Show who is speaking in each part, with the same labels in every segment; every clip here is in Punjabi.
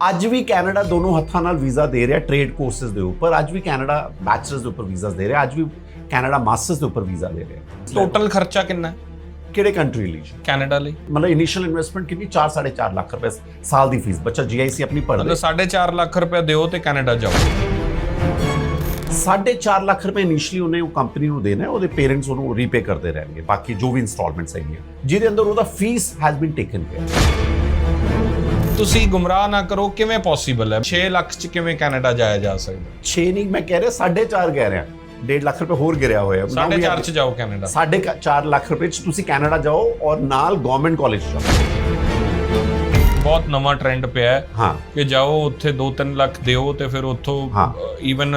Speaker 1: ਅੱਜ ਵੀ ਕੈਨੇਡਾ ਦੋਨੋਂ ਹੱਥਾਂ ਨਾਲ ਵੀਜ਼ਾ ਦੇ ਰਿਹਾ ਟ੍ਰੇਡ ਕੋਰਸਸ ਦੇ ਉੱਪਰ। ਅੱਜ ਵੀ ਕੈਨੇਡਾ ਬੈਚਲਰਸ ਦੇ ਉੱਪਰ ਵੀਜ਼ਾਸ ਦੇ ਰਿਹਾ। ਅੱਜ ਵੀ ਕੈਨੇਡਾ ਮਾਸਟਰਸ ਦੇ ਉੱਪਰ ਵੀਜ਼ਾ ਦੇ ਰਿਹਾ।
Speaker 2: ਟੋਟਲ ਖਰਚਾ ਕਿੰਨਾ ਹੈ?
Speaker 1: ਕਿਹੜੇ ਕੰਟਰੀ ਲਈ?
Speaker 2: ਕੈਨੇਡਾ ਲਈ।
Speaker 1: ਮਤਲਬ ਇਨੀਸ਼ੀਅਲ ਇਨਵੈਸਟਮੈਂਟ ਕਿੰਨੀ? 4 4.5 ਲੱਖ ਰੁਪਏ ਸਾਲ ਦੀ ਫੀਸ ਬੱਚਾ ਜੀਆਈਸੀ ਆਪਣੀ ਭਰਦਾ
Speaker 2: ਮਤਲਬ 4.5 ਲੱਖ ਰੁਪਏ ਦਿਓ ਤੇ ਕੈਨੇਡਾ ਜਾਓ।
Speaker 1: 4.5 ਲੱਖ ਰੁਪਏ ਇਨੀਸ਼ੀਅਲੀ ਉਹਨੇ ਉਹ ਕੰਪਨੀ ਨੂੰ ਦੇਣਾ ਉਹਦੇ ਪੇਰੈਂਟਸ ਉਹਨੂੰ ਰੀਪੇ ਕਰਦੇ ਰਹਿਣਗੇ। ਬਾਕੀ ਜੋ ਵੀ ਇਨਸਟਾਲਮੈਂਟਸ ਹੈਗੀਆਂ। ਜਿਹਦੇ ਅੰਦਰ ਉਹਦਾ fees has been taken care
Speaker 2: ਤੁਸੀਂ ਗੁੰਮਰਾਹ ਨਾ ਕਰੋ ਕਿਵੇਂ ਪੋਸੀਬਲ ਹੈ? 6 ਲੱਖ ਚ ਕਿਵੇਂ ਕੈਨੇਡਾ ਜਾਇਆ ਜਾ ਸਕਦਾ?
Speaker 1: 6 ਨਹੀਂ ਮੈਂ ਕਹਿ ਰਿਹਾ 4.5 ਕਹਿ ਰਿਹਾ। 1.5 ਲੱਖ ਰੁਪਏ ਹੋਰ ਗਿਰਿਆ ਹੋਇਆ। Now we
Speaker 2: 4.5
Speaker 1: are-
Speaker 2: ਚ ਜਾਓ ਕੈਨੇਡਾ।
Speaker 1: ਸਾਢੇ ਕੁ ਚਾਰ ਲੱਖ ਰੁਪਏ ਚ ਤੁਸੀਂ ਕੈਨੇਡਾ ਜਾਓ ਔਰ ਨਾਲ ਗਵਰਨਮੈਂਟ ਕਾਲਜ ਜਾਓ।
Speaker 2: ਬਹੁਤ ਨਵਾਂ ਟ੍ਰੈਂਡ ਪਿਆ ਹੈ ਕਿ ਜਾਓ ਉੱਥੇ 2-3 ਲੱਖ ਦਿਓ ਤੇ ਫਿਰ ਉੱਥੋਂ। ਈਵਨ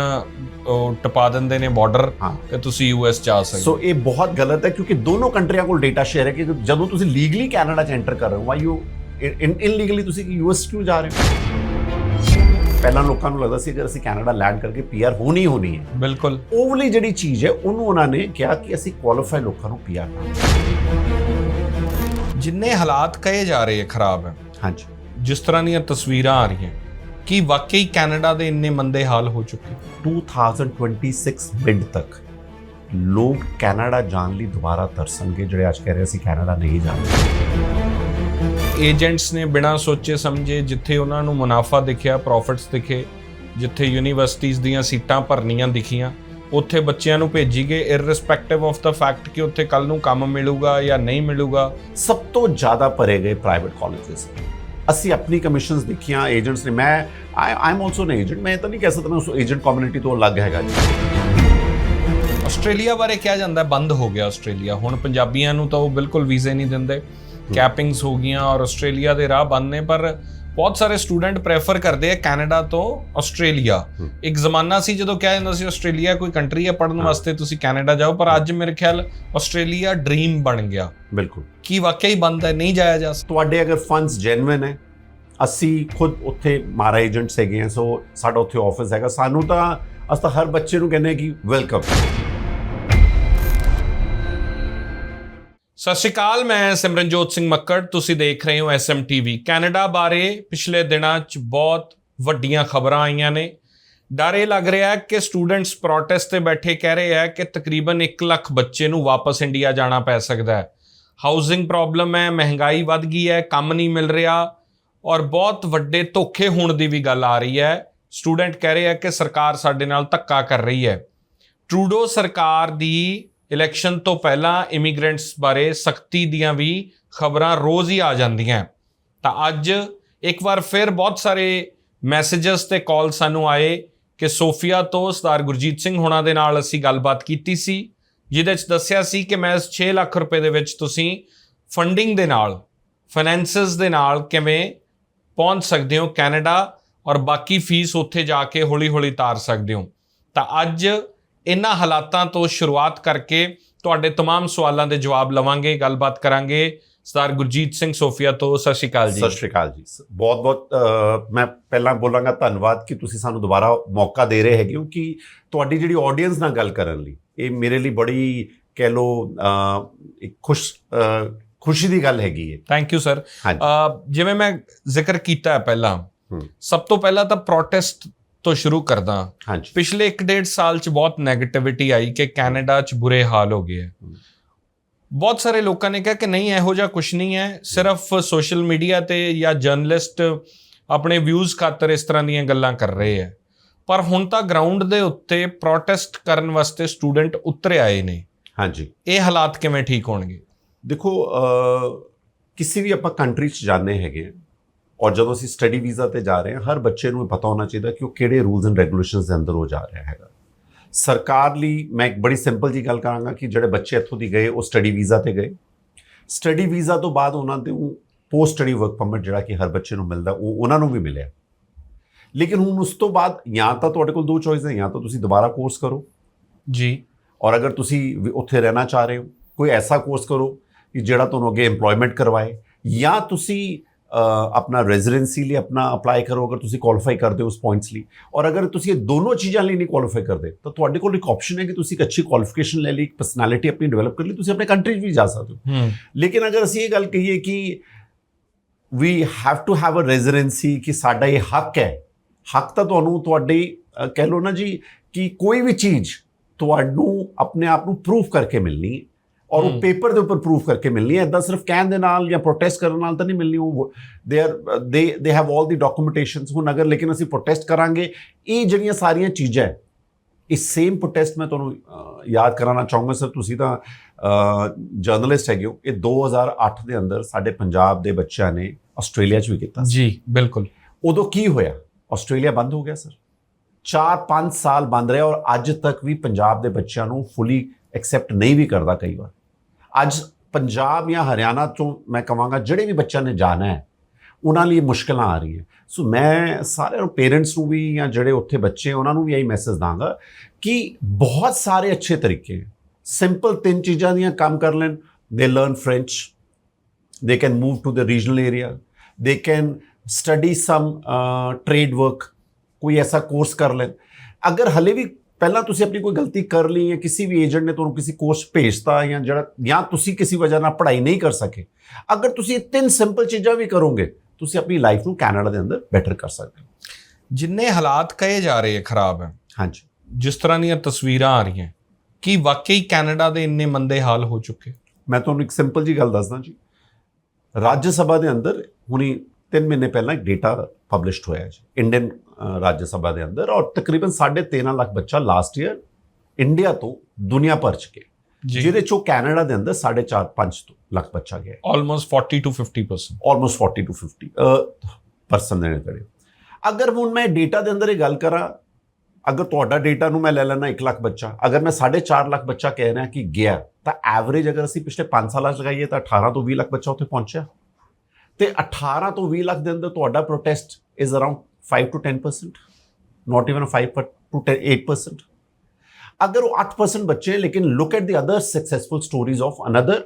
Speaker 2: ਟਪਾ ਦਿੰਦੇ ਨੇ ਬਾਰਡਰ ਤੇ ਤੁਸੀਂ ਯੂਐਸ ਜਾ ਸਕਦੇ
Speaker 1: ਸੋ ਇਹ ਬਹੁਤ ਗਲਤ ਹੈ ਕਿਉਂਕਿ ਦੋਨੋਂ ਕੰਟਰੀਆਂ ਕੋਲ ਡੇਟਾ ਸ਼ੇਅਰ ਹੈ ਕਿ ਜਦੋਂ ਤੁਸੀਂ ਲੀਗਲੀ ਕੈਨੇਡਾ ਚ ਐਂਟਰ ਕਰ ਰਹੇ ਹੋ ਵਾਈ ਯੂ ਇਨਲੀਗਲੀ ਤੁਸੀਂ ਯੂਐਸ ਕਿਉਂ ਜਾ ਰਹੇ ਹੋ? ਪਹਿਲਾਂ ਲੋਕਾਂ ਨੂੰ ਲੱਗਦਾ ਸੀ ਅਗਰ ਅਸੀਂ ਕੈਨੇਡਾ ਲੈਂਡ ਕਰਕੇ ਪੀਆਰ ਹੋਣੀ ਹੋਣੀ ਹੈ।
Speaker 2: ਬਿਲਕੁਲ।
Speaker 1: ਉਹ ਵਾਲੀ ਜਿਹੜੀ ਚੀਜ਼ ਹੈ ਉਹਨੂੰ ਉਹਨਾਂ ਨੇ ਕਿਹਾ ਕਿ ਅਸੀਂ ਕੁਆਲੀਫਾਈ ਲੋਕਾਂ ਨੂੰ ਪੀਆਰ
Speaker 2: ਜਿੰਨੇ ਹਾਲਾਤ ਕਹੇ ਜਾ ਰਹੇ ਹੈ ਖਰਾਬ ਹੈ
Speaker 1: ਹਾਂਜੀ।
Speaker 2: ਜਿਸ ਤਰ੍ਹਾਂ ਦੀਆਂ ਤਸਵੀਰਾਂ ਆ ਰਹੀਆਂ ਕੀ ਵਾਕਈ ਕੈਨੇਡਾ ਦੇ ਇੰਨੇ ਮੰਦੇ ਹਾਲ ਹੋ ਚੁੱਕੇ?
Speaker 1: 2026 ਮਿਡ ਤੱਕ ਲੋਕ ਕੈਨੇਡਾ ਜਾਣ ਲਈ ਦੁਬਾਰਾ ਤਰਸਣਗੇ ਜਿਹੜੇ ਅੱਜ ਕਹਿ ਰਹੇ ਸੀ ਕੈਨੇਡਾ ਨਹੀਂ ਜਾਣਾ।
Speaker 2: ਏਜੰਟਸ ਨੇ ਬਿਨਾਂ ਸੋਚੇ ਸਮਝੇ ਜਿੱਥੇ ਉਹਨਾਂ ਨੂੰ ਮੁਨਾਫਾ ਦਿਖਿਆ ਪ੍ਰੋਫਿਟਸ ਦਿਖੇ, ਜਿੱਥੇ ਯੂਨੀਵਰਸਿਟੀਆਂ ਦੀਆਂ ਸੀਟਾਂ ਭਰਨੀਆਂ ਦਿਖੀਆਂ, ਉੱਥੇ ਬੱਚਿਆਂ ਨੂੰ ਭੇਜੀ ਗਏ ਇਰਰਿਸਪੈਕਟਿਵ ਆਫ ਦਾ ਫੈਕਟ ਕਿ ਉੱਥੇ ਕੱਲ ਨੂੰ ਕੰਮ ਮਿਲੂਗਾ ਜਾਂ ਨਹੀਂ ਮਿਲੂਗਾ,
Speaker 1: ਸਭ ਤੋਂ ਜ਼ਿਆਦਾ ਭਰੇ ਗਏ ਪ੍ਰਾਈਵੇਟ ਕਾਲਜਸ ਅਸੀਂ ਆਪਣੀ ਕਮਿਸ਼ਨਸ ਦੇਖੀਆਂ ਏਜੰਟਸ ਨੇ, ਮੈਂ I am also an agent ਮੈਂ ਤਾਂ ਨਹੀਂ ਕਹਿ ਸਕਦਾ ਮੈਂ ਉਸ ਏਜੰਟ ਕਮਿਊਨਿਟੀ ਤੋਂ ਅਲੱਗ ਹੈਗਾ ਜੀ।
Speaker 2: ਆਸਟ੍ਰੇਲੀਆ ਬਾਰੇ ਕਿਹਾ ਜਾਂਦਾ ਬੰਦ ਹੋ ਗਿਆ ਆਸਟ੍ਰੇਲੀਆ, ਹੁਣ ਪੰਜਾਬੀਆਂ ਨੂੰ ਤਾਂ ਉਹ ਬਿਲਕੁਲ ਵੀਜ਼ੇ ਨਹੀਂ ਦਿੰਦੇ। ਕੈਪਿੰਗਸ ਹੋ ਗਈਆਂ ਔਰ ਆਸਟ੍ਰੇਲੀਆ ਦੇ ਰਾਹ ਬੰਦ ਨੇ ਪਰ ਬਹੁਤ ਸਾਰੇ ਸਟੂਡੈਂਟ ਪ੍ਰੇਫਰ ਕਰਦੇ ਆ ਕੈਨੇਡਾ ਤੋਂ ਆਸਟ੍ਰੇਲੀਆ। ਇੱਕ ਜ਼ਮਾਨਾ ਸੀ ਜਦੋਂ ਕਿਹਾ ਜਾਂਦਾ ਸੀ ਆਸਟ੍ਰੇਲੀਆ ਕੋਈ ਕੰਟਰੀ ਹੈ ਪੜਨ। ਵਾਸਤੇ ਤੁਸੀਂ ਕੈਨੇਡਾ ਜਾਓ ਪਰ ਅੱਜ ਮੇਰੇ ਖਿਆਲ ਆਸਟ੍ਰੇਲੀਆ ਡ੍ਰੀਮ ਬਣ ਗਿਆ।
Speaker 1: ਬਿਲਕੁਲ।
Speaker 2: ਕੀ ਬੰਦ ਹੈ ਨਹੀਂ ਜਾਇਆ ਜਾ ਸਕਦਾ।
Speaker 1: ਤੁਹਾਡੇ ਅਗਰ ਫੰਡਸ ਜੈਨੂਇਨ ਹੈ ਅਸੀਂ ਖੁਦ ਉੱਥੇ ਮਾਰਾ ਏਜੰਟਸ ਹੈਗੇ ਹਾਂ ਸੋ ਸਾਡਾ ਉੱਥੇ ਆਫਿਸ ਹੈਗਾ। ਸਾਨੂੰ ਤਾਂ ਅਸੀਂ ਤਾਂ ਹਰ ਬੱਚੇ ਨੂੰ ਕਹਿੰਦੇ ਕਿ ਵੈਲਕਮ
Speaker 2: ਸਤਿ ਸ਼੍ਰੀ ਅਕਾਲ, ਮੈਂ ਸਿਮਰਨਜੋਤ ਸਿੰਘ ਮੱਕੜ, ਤੁਸੀਂ ਦੇਖ ਰਹੇ ਹੋ ਐਸਐਮਟੀਵੀ ਕੈਨੇਡਾ ਬਾਰੇ ਪਿਛਲੇ ਦਿਨਾਂ 'ਚ ਬਹੁਤ ਵੱਡੀਆਂ ਖਬਰਾਂ ਆਈਆਂ ਨੇ। ਡਰ ਇਹ ਲੱਗ ਰਿਹਾ ਹੈ ਕਿ ਸਟੂਡੈਂਟਸ ਪ੍ਰੋਟੈਸਟ ਤੇ ਬੈਠੇ ਕਹਿ ਰਹੇ ਹੈ ਕਿ ਤਕਰੀਬਨ 1 ਲੱਖ ਬੱਚੇ ਨੂੰ ਵਾਪਸ ਇੰਡੀਆ ਜਾਣਾ ਪੈ ਸਕਦਾ ਹੈ। ਹਾਊਸਿੰਗ ਪ੍ਰੋਬਲਮ ਹੈ, ਮਹਿੰਗਾਈ ਵੱਧ ਗਈ ਹੈ, ਕੰਮ ਨਹੀਂ ਮਿਲ ਰਿਹਾ ਔਰ ਬਹੁਤ ਵੱਡੇ ਧੋਖੇ ਹੋਣ ਦੀ ਵੀ ਗੱਲ ਆ ਰਹੀ ਹੈ। ਸਟੂਡੈਂਟ ਕਹਿ ਰਹੇ ਹੈ ਕਿ ਸਰਕਾਰ ਸਾਡੇ ਨਾਲ ਧੱਕਾ ਕਰ ਰਹੀ ਹੈ। ਟਰੂਡੋ ਸਰਕਾਰ ਦੀ ਇਲੈਕਸ਼ਨ ਤੋਂ ਪਹਿਲਾਂ ਇਮੀਗ੍ਰੈਂਟਸ ਬਾਰੇ ਸਖਤੀ ਦੀਆਂ ਵੀ ਖਬਰਾਂ ਰੋਜ਼ ਹੀ ਆ ਜਾਂਦੀਆਂ ਤਾਂ ਅੱਜ ਇੱਕ ਵਾਰ ਫਿਰ ਬਹੁਤ ਸਾਰੇ ਮੈਸੇजेस ਤੇ ਕਾਲ ਸਾਨੂੰ ਆਏ ਕਿ ਸੋਫੀਆ ਤੋਂ ਸਰਦਾਰ ਗੁਰਜੀਤ ਸਿੰਘ ਹੋਣਾ ਦੇ ਨਾਲ ਅਸੀਂ ਗੱਲਬਾਤ ਕੀਤੀ ਸੀ, ਜਿਹਦੇ ਵਿੱਚ ਦੱਸਿਆ ਸੀ ਕਿ ਮੈਂ ਇਸ 6 ਲੱਖ ਰੁਪਏ ਦੇ ਵਿੱਚ ਤੁਸੀਂ ਫੰਡਿੰਗ ਦੇ ਨਾਲ ਫਾਈਨੈਂਸਸ ਦੇ ਨਾਲ ਕਿਵੇਂ ਪਹੁੰਚ ਸਕਦੇ ਹੋ ਕੈਨੇਡਾ ਔਰ ਬਾਕੀ ਫੀਸ ਉੱਥੇ ਜਾ ਕੇ ਹੌਲੀ-ਹੌਲੀ ਤਾਰ ਸਕਦੇ ਹੋ। ਤਾਂ ਅੱਜ ਇਹਨਾਂ ਹਾਲਾਤਾਂ ਤੋਂ ਸ਼ੁਰੂਆਤ ਕਰਕੇ ਤੁਹਾਡੇ तमाम ਸਵਾਲਾਂ ਦੇ ਜਵਾਬ ਲਵਾਂਗੇ ਗੱਲਬਾਤ ਕਰਾਂਗੇ। ਸਰਦਾਰ ਗੁਰਜੀਤ ਸਿੰਘ ਸੋਫੀਆ ਤੋਂ ਸਤਿ ਸ਼੍ਰੀ ਅਕਾਲ ਜੀ।
Speaker 1: ਸਤਿ ਸ਼੍ਰੀ ਅਕਾਲ ਜੀ। ਬਹੁਤ ਬਹੁਤ ਮੈਂ ਪਹਿਲਾਂ ਬੋਲਾਂਗਾ ਧੰਨਵਾਦ ਕਿ ਤੁਸੀਂ ਸਾਨੂੰ ਦੁਬਾਰਾ ਮੌਕਾ ਦੇ ਰਹੇ ਹੈਗੇ ਹੋ ਕਿ ਤੁਹਾਡੀ ਜਿਹੜੀ ਆਡੀਅנס ਨਾਲ ਗੱਲ ਕਰਨ ਲਈ। ਇਹ ਮੇਰੇ ਲਈ ਬੜੀ ਕਹਿ ਲੋ ਇੱਕ ਖੁਸ਼ ਖੁਸ਼ੀ ਦੀ ਗੱਲ ਹੈਗੀ ਹੈ।
Speaker 2: ਥੈਂਕ ਯੂ ਸਰ ਜਿਵੇਂ ਮੈਂ ਜ਼ਿਕਰ ਕੀਤਾ ਪਹਿਲਾਂ ਸਭ ਤੋਂ ਪਹਿਲਾਂ ਤਾਂ ਪ੍ਰੋਟੈਸਟ ਤੋਂ ਸ਼ੁਰੂ ਕਰਦਾ।
Speaker 1: ਹਾਂਜੀ।
Speaker 2: ਪਿਛਲੇ 1.5 ਸਾਲ ਚ ਬਹੁਤ 네ਗੇਟਿਵਿਟੀ ਆਈ ਕਿ ਕੈਨੇਡਾ ਚ ਬੁਰੇ ਹਾਲ ਹੋ ਗਏ ਹੈ। ਬਹੁਤ ਸਾਰੇ ਲੋਕਾਂ ਨੇ ਕਿਹਾ ਕਿ ਨਹੀਂ ਇਹੋ ਜਿਹਾ ਕੁਝ ਨਹੀਂ ਹੈ। ਸਿਰਫ ਸੋਸ਼ਲ ਮੀਡੀਆ ਤੇ ਜਾਂ ਜਰਨਲਿਸਟ ਆਪਣੇ ਵਿਊਜ਼ ਖਾਤਰ ਇਸ ਤਰ੍ਹਾਂ ਦੀਆਂ ਗੱਲਾਂ ਕਰ ਰਹੇ ਹੈ ਪਰ ਹੁਣ ਤਾਂ ਗਰਾਊਂਡ ਦੇ ਉੱਤੇ ਪ੍ਰੋਟੈਸਟ ਕਰਨ ਵਾਸਤੇ ਸਟੂਡੈਂਟ ਉਤਰੇ ਆਏ ਨੇ।
Speaker 1: ਹਾਂਜੀ।
Speaker 2: ਇਹ ਹਾਲਾਤ ਕਿਵੇਂ ਠੀਕ ਹੋਣਗੇ?
Speaker 1: ਦੇਖੋ ਕਿਸੇ ਵੀ ਆਪਾਂ ਕੰਟਰੀ 'ਚ ਜਾਂਦੇ ਹੈਗੇ ਔਰ ਜਦੋਂ ਅਸੀਂ ਸਟੱਡੀ ਵੀਜ਼ਾ ਤੇ ਜਾ ਰਹੇ ਹਾਂ ਹਰ ਬੱਚੇ ਨੂੰ ਪਤਾ ਹੋਣਾ ਚਾਹੀਦਾ ਕਿ ਉਹ ਕਿਹੜੇ ਰੂਲਸ ਐਂਡ ਰੈਗੂਲੇਸ਼ਨਸ ਦੇ ਅੰਦਰ ਉਹ ਜਾ ਰਿਹਾ ਹੈਗਾ। ਸਰਕਾਰ ਲਈ ਮੈਂ ਇੱਕ ਬੜੀ ਸਿੰਪਲ ਜੀ ਗੱਲ ਕਰਾਂਗਾ ਕਿ ਜਿਹੜੇ ਬੱਚੇ ਇੱਥੋਂ ਦੀ ਗਏ ਉਹ ਸਟੱਡੀ ਵੀਜ਼ਾ ਤੇ ਗਏ। ਸਟੱਡੀ ਵੀਜ਼ਾ ਤੋਂ ਬਾਅਦ ਉਹਨਾਂ ਦੇ ਪੋਸਟ ਸਟੱਡੀ ਵਰਕ ਪਰਮਿਟ ਜਿਹੜਾ ਕਿ ਹਰ ਬੱਚੇ ਨੂੰ ਮਿਲਦਾ ਉਹ ਉਹਨਾਂ ਨੂੰ ਵੀ ਮਿਲਿਆ। ਲੇਕਿਨ ਹੁਣ ਉਸ ਤੋਂ ਬਾਅਦ ਜਾਂ ਤਾਂ ਤੁਹਾਡੇ ਕੋਲ ਦੋ ਚੋਇਸ ਹੈ ਜਾਂ ਤਾਂ ਤੁਸੀਂ ਦੁਬਾਰਾ ਕੋਰਸ ਕਰੋ।
Speaker 2: ਜੀ।
Speaker 1: ਔਰ ਅਗਰ ਤੁਸੀਂ ਉੱਥੇ ਰਹਿਣਾ ਚਾਹ ਰਹੇ ਹੋ ਕੋਈ ਐਸਾ ਕੋਰਸ ਕਰੋ ਕਿ ਜਿਹੜਾ ਤੁਹਾਨੂੰ ਅੱਗੇ EMPLOYMENT ਕਰਵਾਏ। ਜਾਂ ਤੁਸੀਂ ਆਪਣਾ ਰੈਜ਼ੀਡੈਂਸੀ ਲਈ ਆਪਣਾ ਅਪਲਾਈ ਕਰੋ ਅਗਰ ਤੁਸੀਂ ਕੁਆਲੀਫਾਈ ਕਰਦੇ ਹੋ ਉਸ ਪੁਆਇੰਟਸ ਲਈ ਔਰ ਅਗਰ ਤੁਸੀਂ ਇਹ ਦੋਨੋਂ ਚੀਜ਼ਾਂ ਲਈ ਨਹੀਂ ਕੁਆਲੀਫਾਈ ਕਰਦੇ ਤਾਂ ਤੁਹਾਡੇ ਕੋਲ ਇੱਕ ਆਪਸ਼ਨ ਹੈ ਕਿ ਤੁਸੀਂ ਇੱਕ ਅੱਛੀ ਕੁਆਲੀਫਿਕੇਸ਼ਨ ਲੈ ਲਈ ਇੱਕ ਪਰਸਨੈਲਿਟੀ ਆਪਣੀ ਡਿਵੈਲਪ ਕਰ ਲਈ ਤੁਸੀਂ ਆਪਣੇ ਕੰਟਰੀ 'ਚ ਵੀ ਜਾ ਸਕਦੇ ਹੋ
Speaker 2: ਹੂੰ
Speaker 1: ਲੇਕਿਨ ਅਗਰ ਅਸੀਂ ਇਹ ਗੱਲ ਕਹੀਏ ਕਿ we have to have a residency ਕਿ ਸਾਡਾ ਇਹ ਹੱਕ ਹੈ ਹੱਕ ਤਾਂ ਤੁਹਾਨੂੰ ਤੁਹਾਡੀ ਅ, ਕਹਿ ਲਓ ਨਾ ਜੀ ਕਿ ਕੋਈ ਵੀ ਚੀਜ਼ ਤੁਹਾਨੂੰ ਆਪਣੇ ਆਪ ਨੂੰ ਪ੍ਰੂਫ ਕਰਕੇ ਮਿਲਣੀ ਹੈ ਔਰ ਉਹ। ਪੇਪਰ ਦੇ ਉੱਪਰ ਪ੍ਰੂਫ ਕਰਕੇ ਮਿਲਣੀ ਹੈ। ਇਦਾਂ ਸਿਰਫ ਕਹਿਣ ਦੇ ਨਾਲ ਜਾਂ ਪ੍ਰੋਟੈਸਟ ਕਰਨ ਨਾਲ ਤਾਂ ਨਹੀਂ ਮਿਲਣੀ। ਉਹ ਦੇ ਆਰ ਦੇ ਦੇ ਹੈਵ ਆਲ ਦੀ ਡਾਕੂਮੈਂਟੇਸ਼ਨਸ ਹੁਣ ਅਗਰ ਲੇਕਿਨ ਅਸੀਂ ਪ੍ਰੋਟੈਸਟ ਕਰਾਂਗੇ। ਇਹ ਜਿਹੜੀਆਂ ਸਾਰੀਆਂ ਚੀਜ਼ਾਂ ਇਹ ਸੇਮ ਪ੍ਰੋਟੈਸਟ ਮੈਂ ਤੁਹਾਨੂੰ ਯਾਦ ਕਰਾਉਣਾ ਚਾਹੂੰਗਾ ਸਰ। ਤੁਸੀਂ ਤਾਂ ਜਰਨਲਿਸਟ ਹੈਗੇ ਹੋ। ਇਹ 2008 ਦੇ ਅੰਦਰ ਸਾਡੇ ਪੰਜਾਬ ਦੇ ਬੱਚਿਆਂ ਨੇ ਆਸਟ੍ਰੇਲੀਆ 'ਚ ਵੀ ਕੀਤਾ
Speaker 2: ਜੀ ਬਿਲਕੁਲ।
Speaker 1: ਉਦੋਂ ਕੀ ਹੋਇਆ? ਆਸਟ੍ਰੇਲੀਆ ਬੰਦ ਹੋ ਗਿਆ ਸਰ। 4-5 ਸਾਲ ਬੰਦ ਰਿਹਾ ਔਰ ਅੱਜ ਤੱਕ ਵੀ ਪੰਜਾਬ ਦੇ ਬੱਚਿਆਂ ਨੂੰ ਫੁੱਲੀ ਐਕਸੈਪਟ ਨਹੀਂ ਵੀ ਕਰਦਾ ਕਈ ਵਾਰ। ਅੱਜ ਪੰਜਾਬ ਜਾਂ ਹਰਿਆਣਾ ਤੋਂ ਮੈਂ ਕਹਾਂਗਾ ਜਿਹੜੇ ਵੀ ਬੱਚਿਆਂ ਨੇ ਜਾਣਾ ਹੈ ਉਹਨਾਂ ਲਈ ਮੁਸ਼ਕਲਾਂ ਆ ਰਹੀਆਂ। ਸੋ ਮੈਂ ਸਾਰਿਆਂ ਨੂੰ ਪੇਰੈਂਟਸ ਨੂੰ ਵੀ ਜਾਂ ਜਿਹੜੇ ਉੱਥੇ ਬੱਚੇ ਉਹਨਾਂ ਨੂੰ ਵੀ ਇਹੀ ਮੈਸੇਜ ਦਾਂਗਾ ਕਿ ਬਹੁਤ ਸਾਰੇ ਅੱਛੇ ਤਰੀਕੇ ਸਿੰਪਲ ਤਿੰਨ ਚੀਜ਼ਾਂ ਦੀਆਂ ਕੰਮ ਕਰ ਲੈਣ। They learn French they can move to the regional area they can study some uh, work ਕੋਈ ਐਸਾ ਕੋਰਸ ਕਰ ਲੈਣ। ਅਗਰ ਹਲੇ ਵੀ ਪਹਿਲਾਂ ਤੁਸੀਂ ਆਪਣੀ ਕੋਈ ਗਲਤੀ ਕਰ ਲਈ ਹੈ ਕਿਸੇ ਵੀ ਏਜੰਟ ਨੇ ਤੁਹਾਨੂੰ ਕਿਸੇ ਕੋਰਸ ਭੇਜਤਾ ਜਾਂ ਜਿਹੜਾ ਜਾਂ ਤੁਸੀਂ ਕਿਸੇ ਵਜ੍ਹਾ ਨਾਲ ਪੜ੍ਹਾਈ ਨਹੀਂ ਕਰ ਸਕੇ ਅਗਰ ਤੁਸੀਂ ਇਹ ਤਿੰਨ ਸਿੰਪਲ ਚੀਜ਼ਾਂ ਵੀ ਕਰੋਗੇ ਤੁਸੀਂ ਆਪਣੀ ਲਾਈਫ ਨੂੰ ਕੈਨੇਡਾ ਦੇ ਅੰਦਰ ਬੈਟਰ ਕਰ ਸਕਦੇ ਹੋ।
Speaker 2: ਜਿੰਨੇ ਹਾਲਾਤ ਕਹੇ ਜਾ ਰਹੇ ਹੈ ਖਰਾਬ ਹੈ
Speaker 1: ਹਾਂਜੀ।
Speaker 2: ਜਿਸ ਤਰ੍ਹਾਂ ਦੀਆਂ ਤਸਵੀਰਾਂ ਆ ਰਹੀਆਂ ਕੀ ਵਾਕਈ ਕੈਨੇਡਾ ਦੇ ਇੰਨੇ ਮੰਦੇ ਹਾਲ ਹੋ ਚੁੱਕੇ?
Speaker 1: ਮੈਂ ਤੁਹਾਨੂੰ ਇੱਕ ਸਿੰਪਲ ਜੀ ਗੱਲ ਦੱਸਦਾ ਜੀ। ਰਾਜ ਸਭਾ ਦੇ ਅੰਦਰ ਹੁਣੀ 3 ਮਹੀਨੇ ਪਹਿਲਾਂ ਇੱਕ ਡੇਟਾ ਪਬਲਿਸ਼ਡ ਹੋਇਆ ਜੀ ਇੰਡੀਅਨ ਰਾਜ ਸਭਾ ਦੇ ਅੰਦਰ ਔਰ ਤਕਰੀਬਨ 13.5 ਲੱਖ ਬੱਚਾ ਲਾਸਟ ਈਅਰ ਇੰਡੀਆ ਤੋਂ ਦੁਨੀਆ ਭਰ ਚ ਗਿਆ। ਜਿਹਦੇ ਚੋਂ ਕੈਨੇਡਾ ਦੇ ਅੰਦਰ 4.5 5 ਲੱਖ ਬੱਚਾ ਗਿਆ।
Speaker 2: Almost 40 to 50%
Speaker 1: almost 40 to 50 percent ਦੇ ਨੇੜੇ। ਅਗਰ ਹੁਣ ਮੈਂ ਡੇਟਾ ਦੇ ਅੰਦਰ ਇਹ ਗੱਲ ਕਰਾਂ ਅਗਰ ਤੁਹਾਡਾ ਡੇਟਾ ਨੂੰ ਮੈਂ ਲੈ ਲੈਣਾ 1 ਲੱਖ ਬੱਚਾ ਅਗਰ ਮੈਂ 4.5 ਲੱਖ ਬੱਚਾ ਕਹਿ ਰਿਹਾ ਕਿ ਗਿਆ ਤਾਂ ਐਵਰੇਜ ਅਗਰ ਅਸੀਂ ਪਿਛਲੇ 5 ਸਾਲਾਂ 'ਚ ਲਗਾਈਏ ਤਾਂ 18 ਤੋਂ 20 ਲੱਖ ਬੱਚਾ ਉੱਥੇ ਪਹੁੰਚਿਆ। ਤੇ 18 ਤੋਂ 20 ਲੱਖ ਦੇ ਅੰਦਰ ਤੁਹਾਡਾ protest is around 5 to 10% not even 5 to 8% ਅਗਰ ਉਹ 8% ਬੱਚੇ ਲੇਕਿਨ look at the other successful stories of another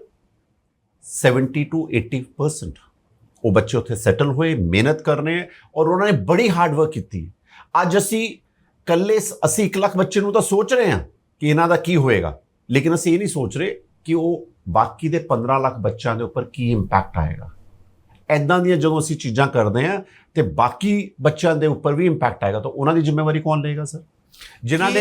Speaker 1: 70 to 80% ਉਹ ਬੱਚੇ ਉੱਥੇ ਸੈਟਲ ਹੋਏ ਮਿਹਨਤ ਕਰ ਰਹੇ ਹੈ ਔਰ ਉਹਨਾਂ ਨੇ ਬੜੀ ਹਾਰਡ ਵਰਕ ਕੀਤੀ ਅੱਜ ਅਸੀਂ ਕੱਲੇ ਅਸੀਂ 1 ਲੱਖ ਬੱਚੇ ਨੂੰ ਤਾਂ ਸੋਚ ਰਹੇ ਹਾਂ ਕਿ ਇਹਨਾਂ ਦਾ ਕੀ ਹੋਏਗਾ ਲੇਕਿਨ ਅਸੀਂ ਇਹ ਨਹੀਂ ਸੋਚ ਰਹੇ ਕਿ ਉਹ ਬਾਕੀ ਦੇ 15 ਲੱਖ ਬੱਚਿਆਂ ਦੇ ਉੱਪਰ ਕੀ ਇੰਪੈਕਟ ਆਏਗਾ ਐਦਾਂ ਦੀਆਂ ਜਦੋਂ ਅਸੀਂ ਚੀਜ਼ਾਂ ਕਰਦੇ ਹਾਂ ਤੇ ਬਾਕੀ ਬੱਚਿਆਂ ਦੇ ਉੱਪਰ ਵੀ ਇੰਪੈਕਟ ਆਏਗਾ ਤਾਂ ਉਹਨਾਂ ਦੀ ਜ਼ਿੰਮੇਵਾਰੀ ਕੌਣ ਲਏਗਾ ਸਰ ਜਿਨ੍ਹਾਂ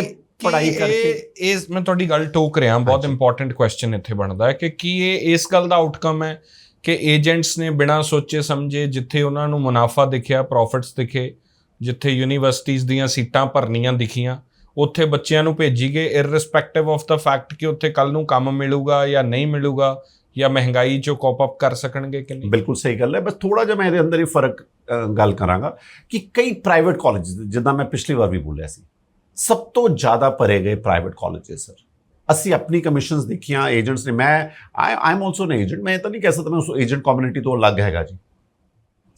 Speaker 1: ਪੜ੍ਹਾਈ
Speaker 2: ਇਹ-
Speaker 1: ਕਰਕੇ
Speaker 2: ਇਹ ਮੈਂ ਤੁਹਾਡੀ ਗੱਲ ਟੋਕ ਰਿਹਾ ਬਹੁਤ। ਇੰਪੋਰਟੈਂਟ ਕੁਐਸਚਨ ਇੱਥੇ ਬਣਦਾ ਹੈ ਕਿ ਕੀ ਇਹ ਇਸ ਗੱਲ ਦਾ ਆਊਟਕਮ ਹੈ ਕਿ ਏਜੰਟਸ ਨੇ ਬਿਨਾਂ ਸੋਚੇ ਸਮਝੇ ਜਿੱਥੇ ਉਹਨਾਂ ਨੂੰ ਮੁਨਾਫਾ ਦਿਖਿਆ ਪ੍ਰੋਫਿਟਸ ਦਿਖੇ ਜਿੱਥੇ ਯੂਨੀਵਰਸਿਟੀਆਂ ਦੀਆਂ ਸੀਟਾਂ ਭਰਨੀਆਂ ਦਿਖੀਆਂ ਉੱਥੇ ਬੱਚਿਆਂ ਨੂੰ ਭੇਜੀ ਗਏ ਇਰਰਿਸਪੈਕਟਿਵ ਆਫ ਦਾ ਫੈਕਟ ਕਿ ਉੱਥੇ ਕੱਲ ਨੂੰ ਕੰਮ ਮਿਲੂਗਾ ਜਾਂ ਨਹੀਂ ਮਿਲੂਗਾ ਜਾਂ ਮਹਿੰਗਾਈ ਚੋਂ ਕੋਪ ਅਪ ਕਰ ਸਕਣਗੇ ਕਿ ਨਹੀਂ?
Speaker 1: ਬਿਲਕੁਲ ਸਹੀ ਗੱਲ ਹੈ। ਬਸ ਥੋੜਾ ਜਿਹਾ ਮੈਂ ਇਹਦੇ ਅੰਦਰ ਇਹ ਫ਼ਰਕ ਗੱਲ ਕਰਾਂਗਾ ਕਿ ਕਈ ਪ੍ਰਾਈਵੇਟ ਕਾਲਜ ਜਿੱਦਾਂ ਮੈਂ ਪਿਛਲੀ ਵਾਰ ਵੀ ਬੋਲਿਆ ਸੀ, ਸਭ ਤੋਂ ਜ਼ਿਆਦਾ ਭਰੇ ਗਏ ਪ੍ਰਾਈਵੇਟ ਕਾਲਜਸ ਸਰ ਅਸੀਂ ਆਪਣੀ ਕਮਿਸ਼ਨਸ ਦੇਖੀਆਂ ਏਜੰਟਸ ਨੇ, ਮੈਂ I I am also an agent ਮੈਂ ਇਹ ਤਾਂ ਨਹੀਂ ਕਹਿ ਸਕਦਾ ਮੈਂ ਉਸ ਏਜੰਟ ਕਮਿਊਨਿਟੀ ਤੋਂ ਅਲੱਗ ਹੈਗਾ ਜੀ।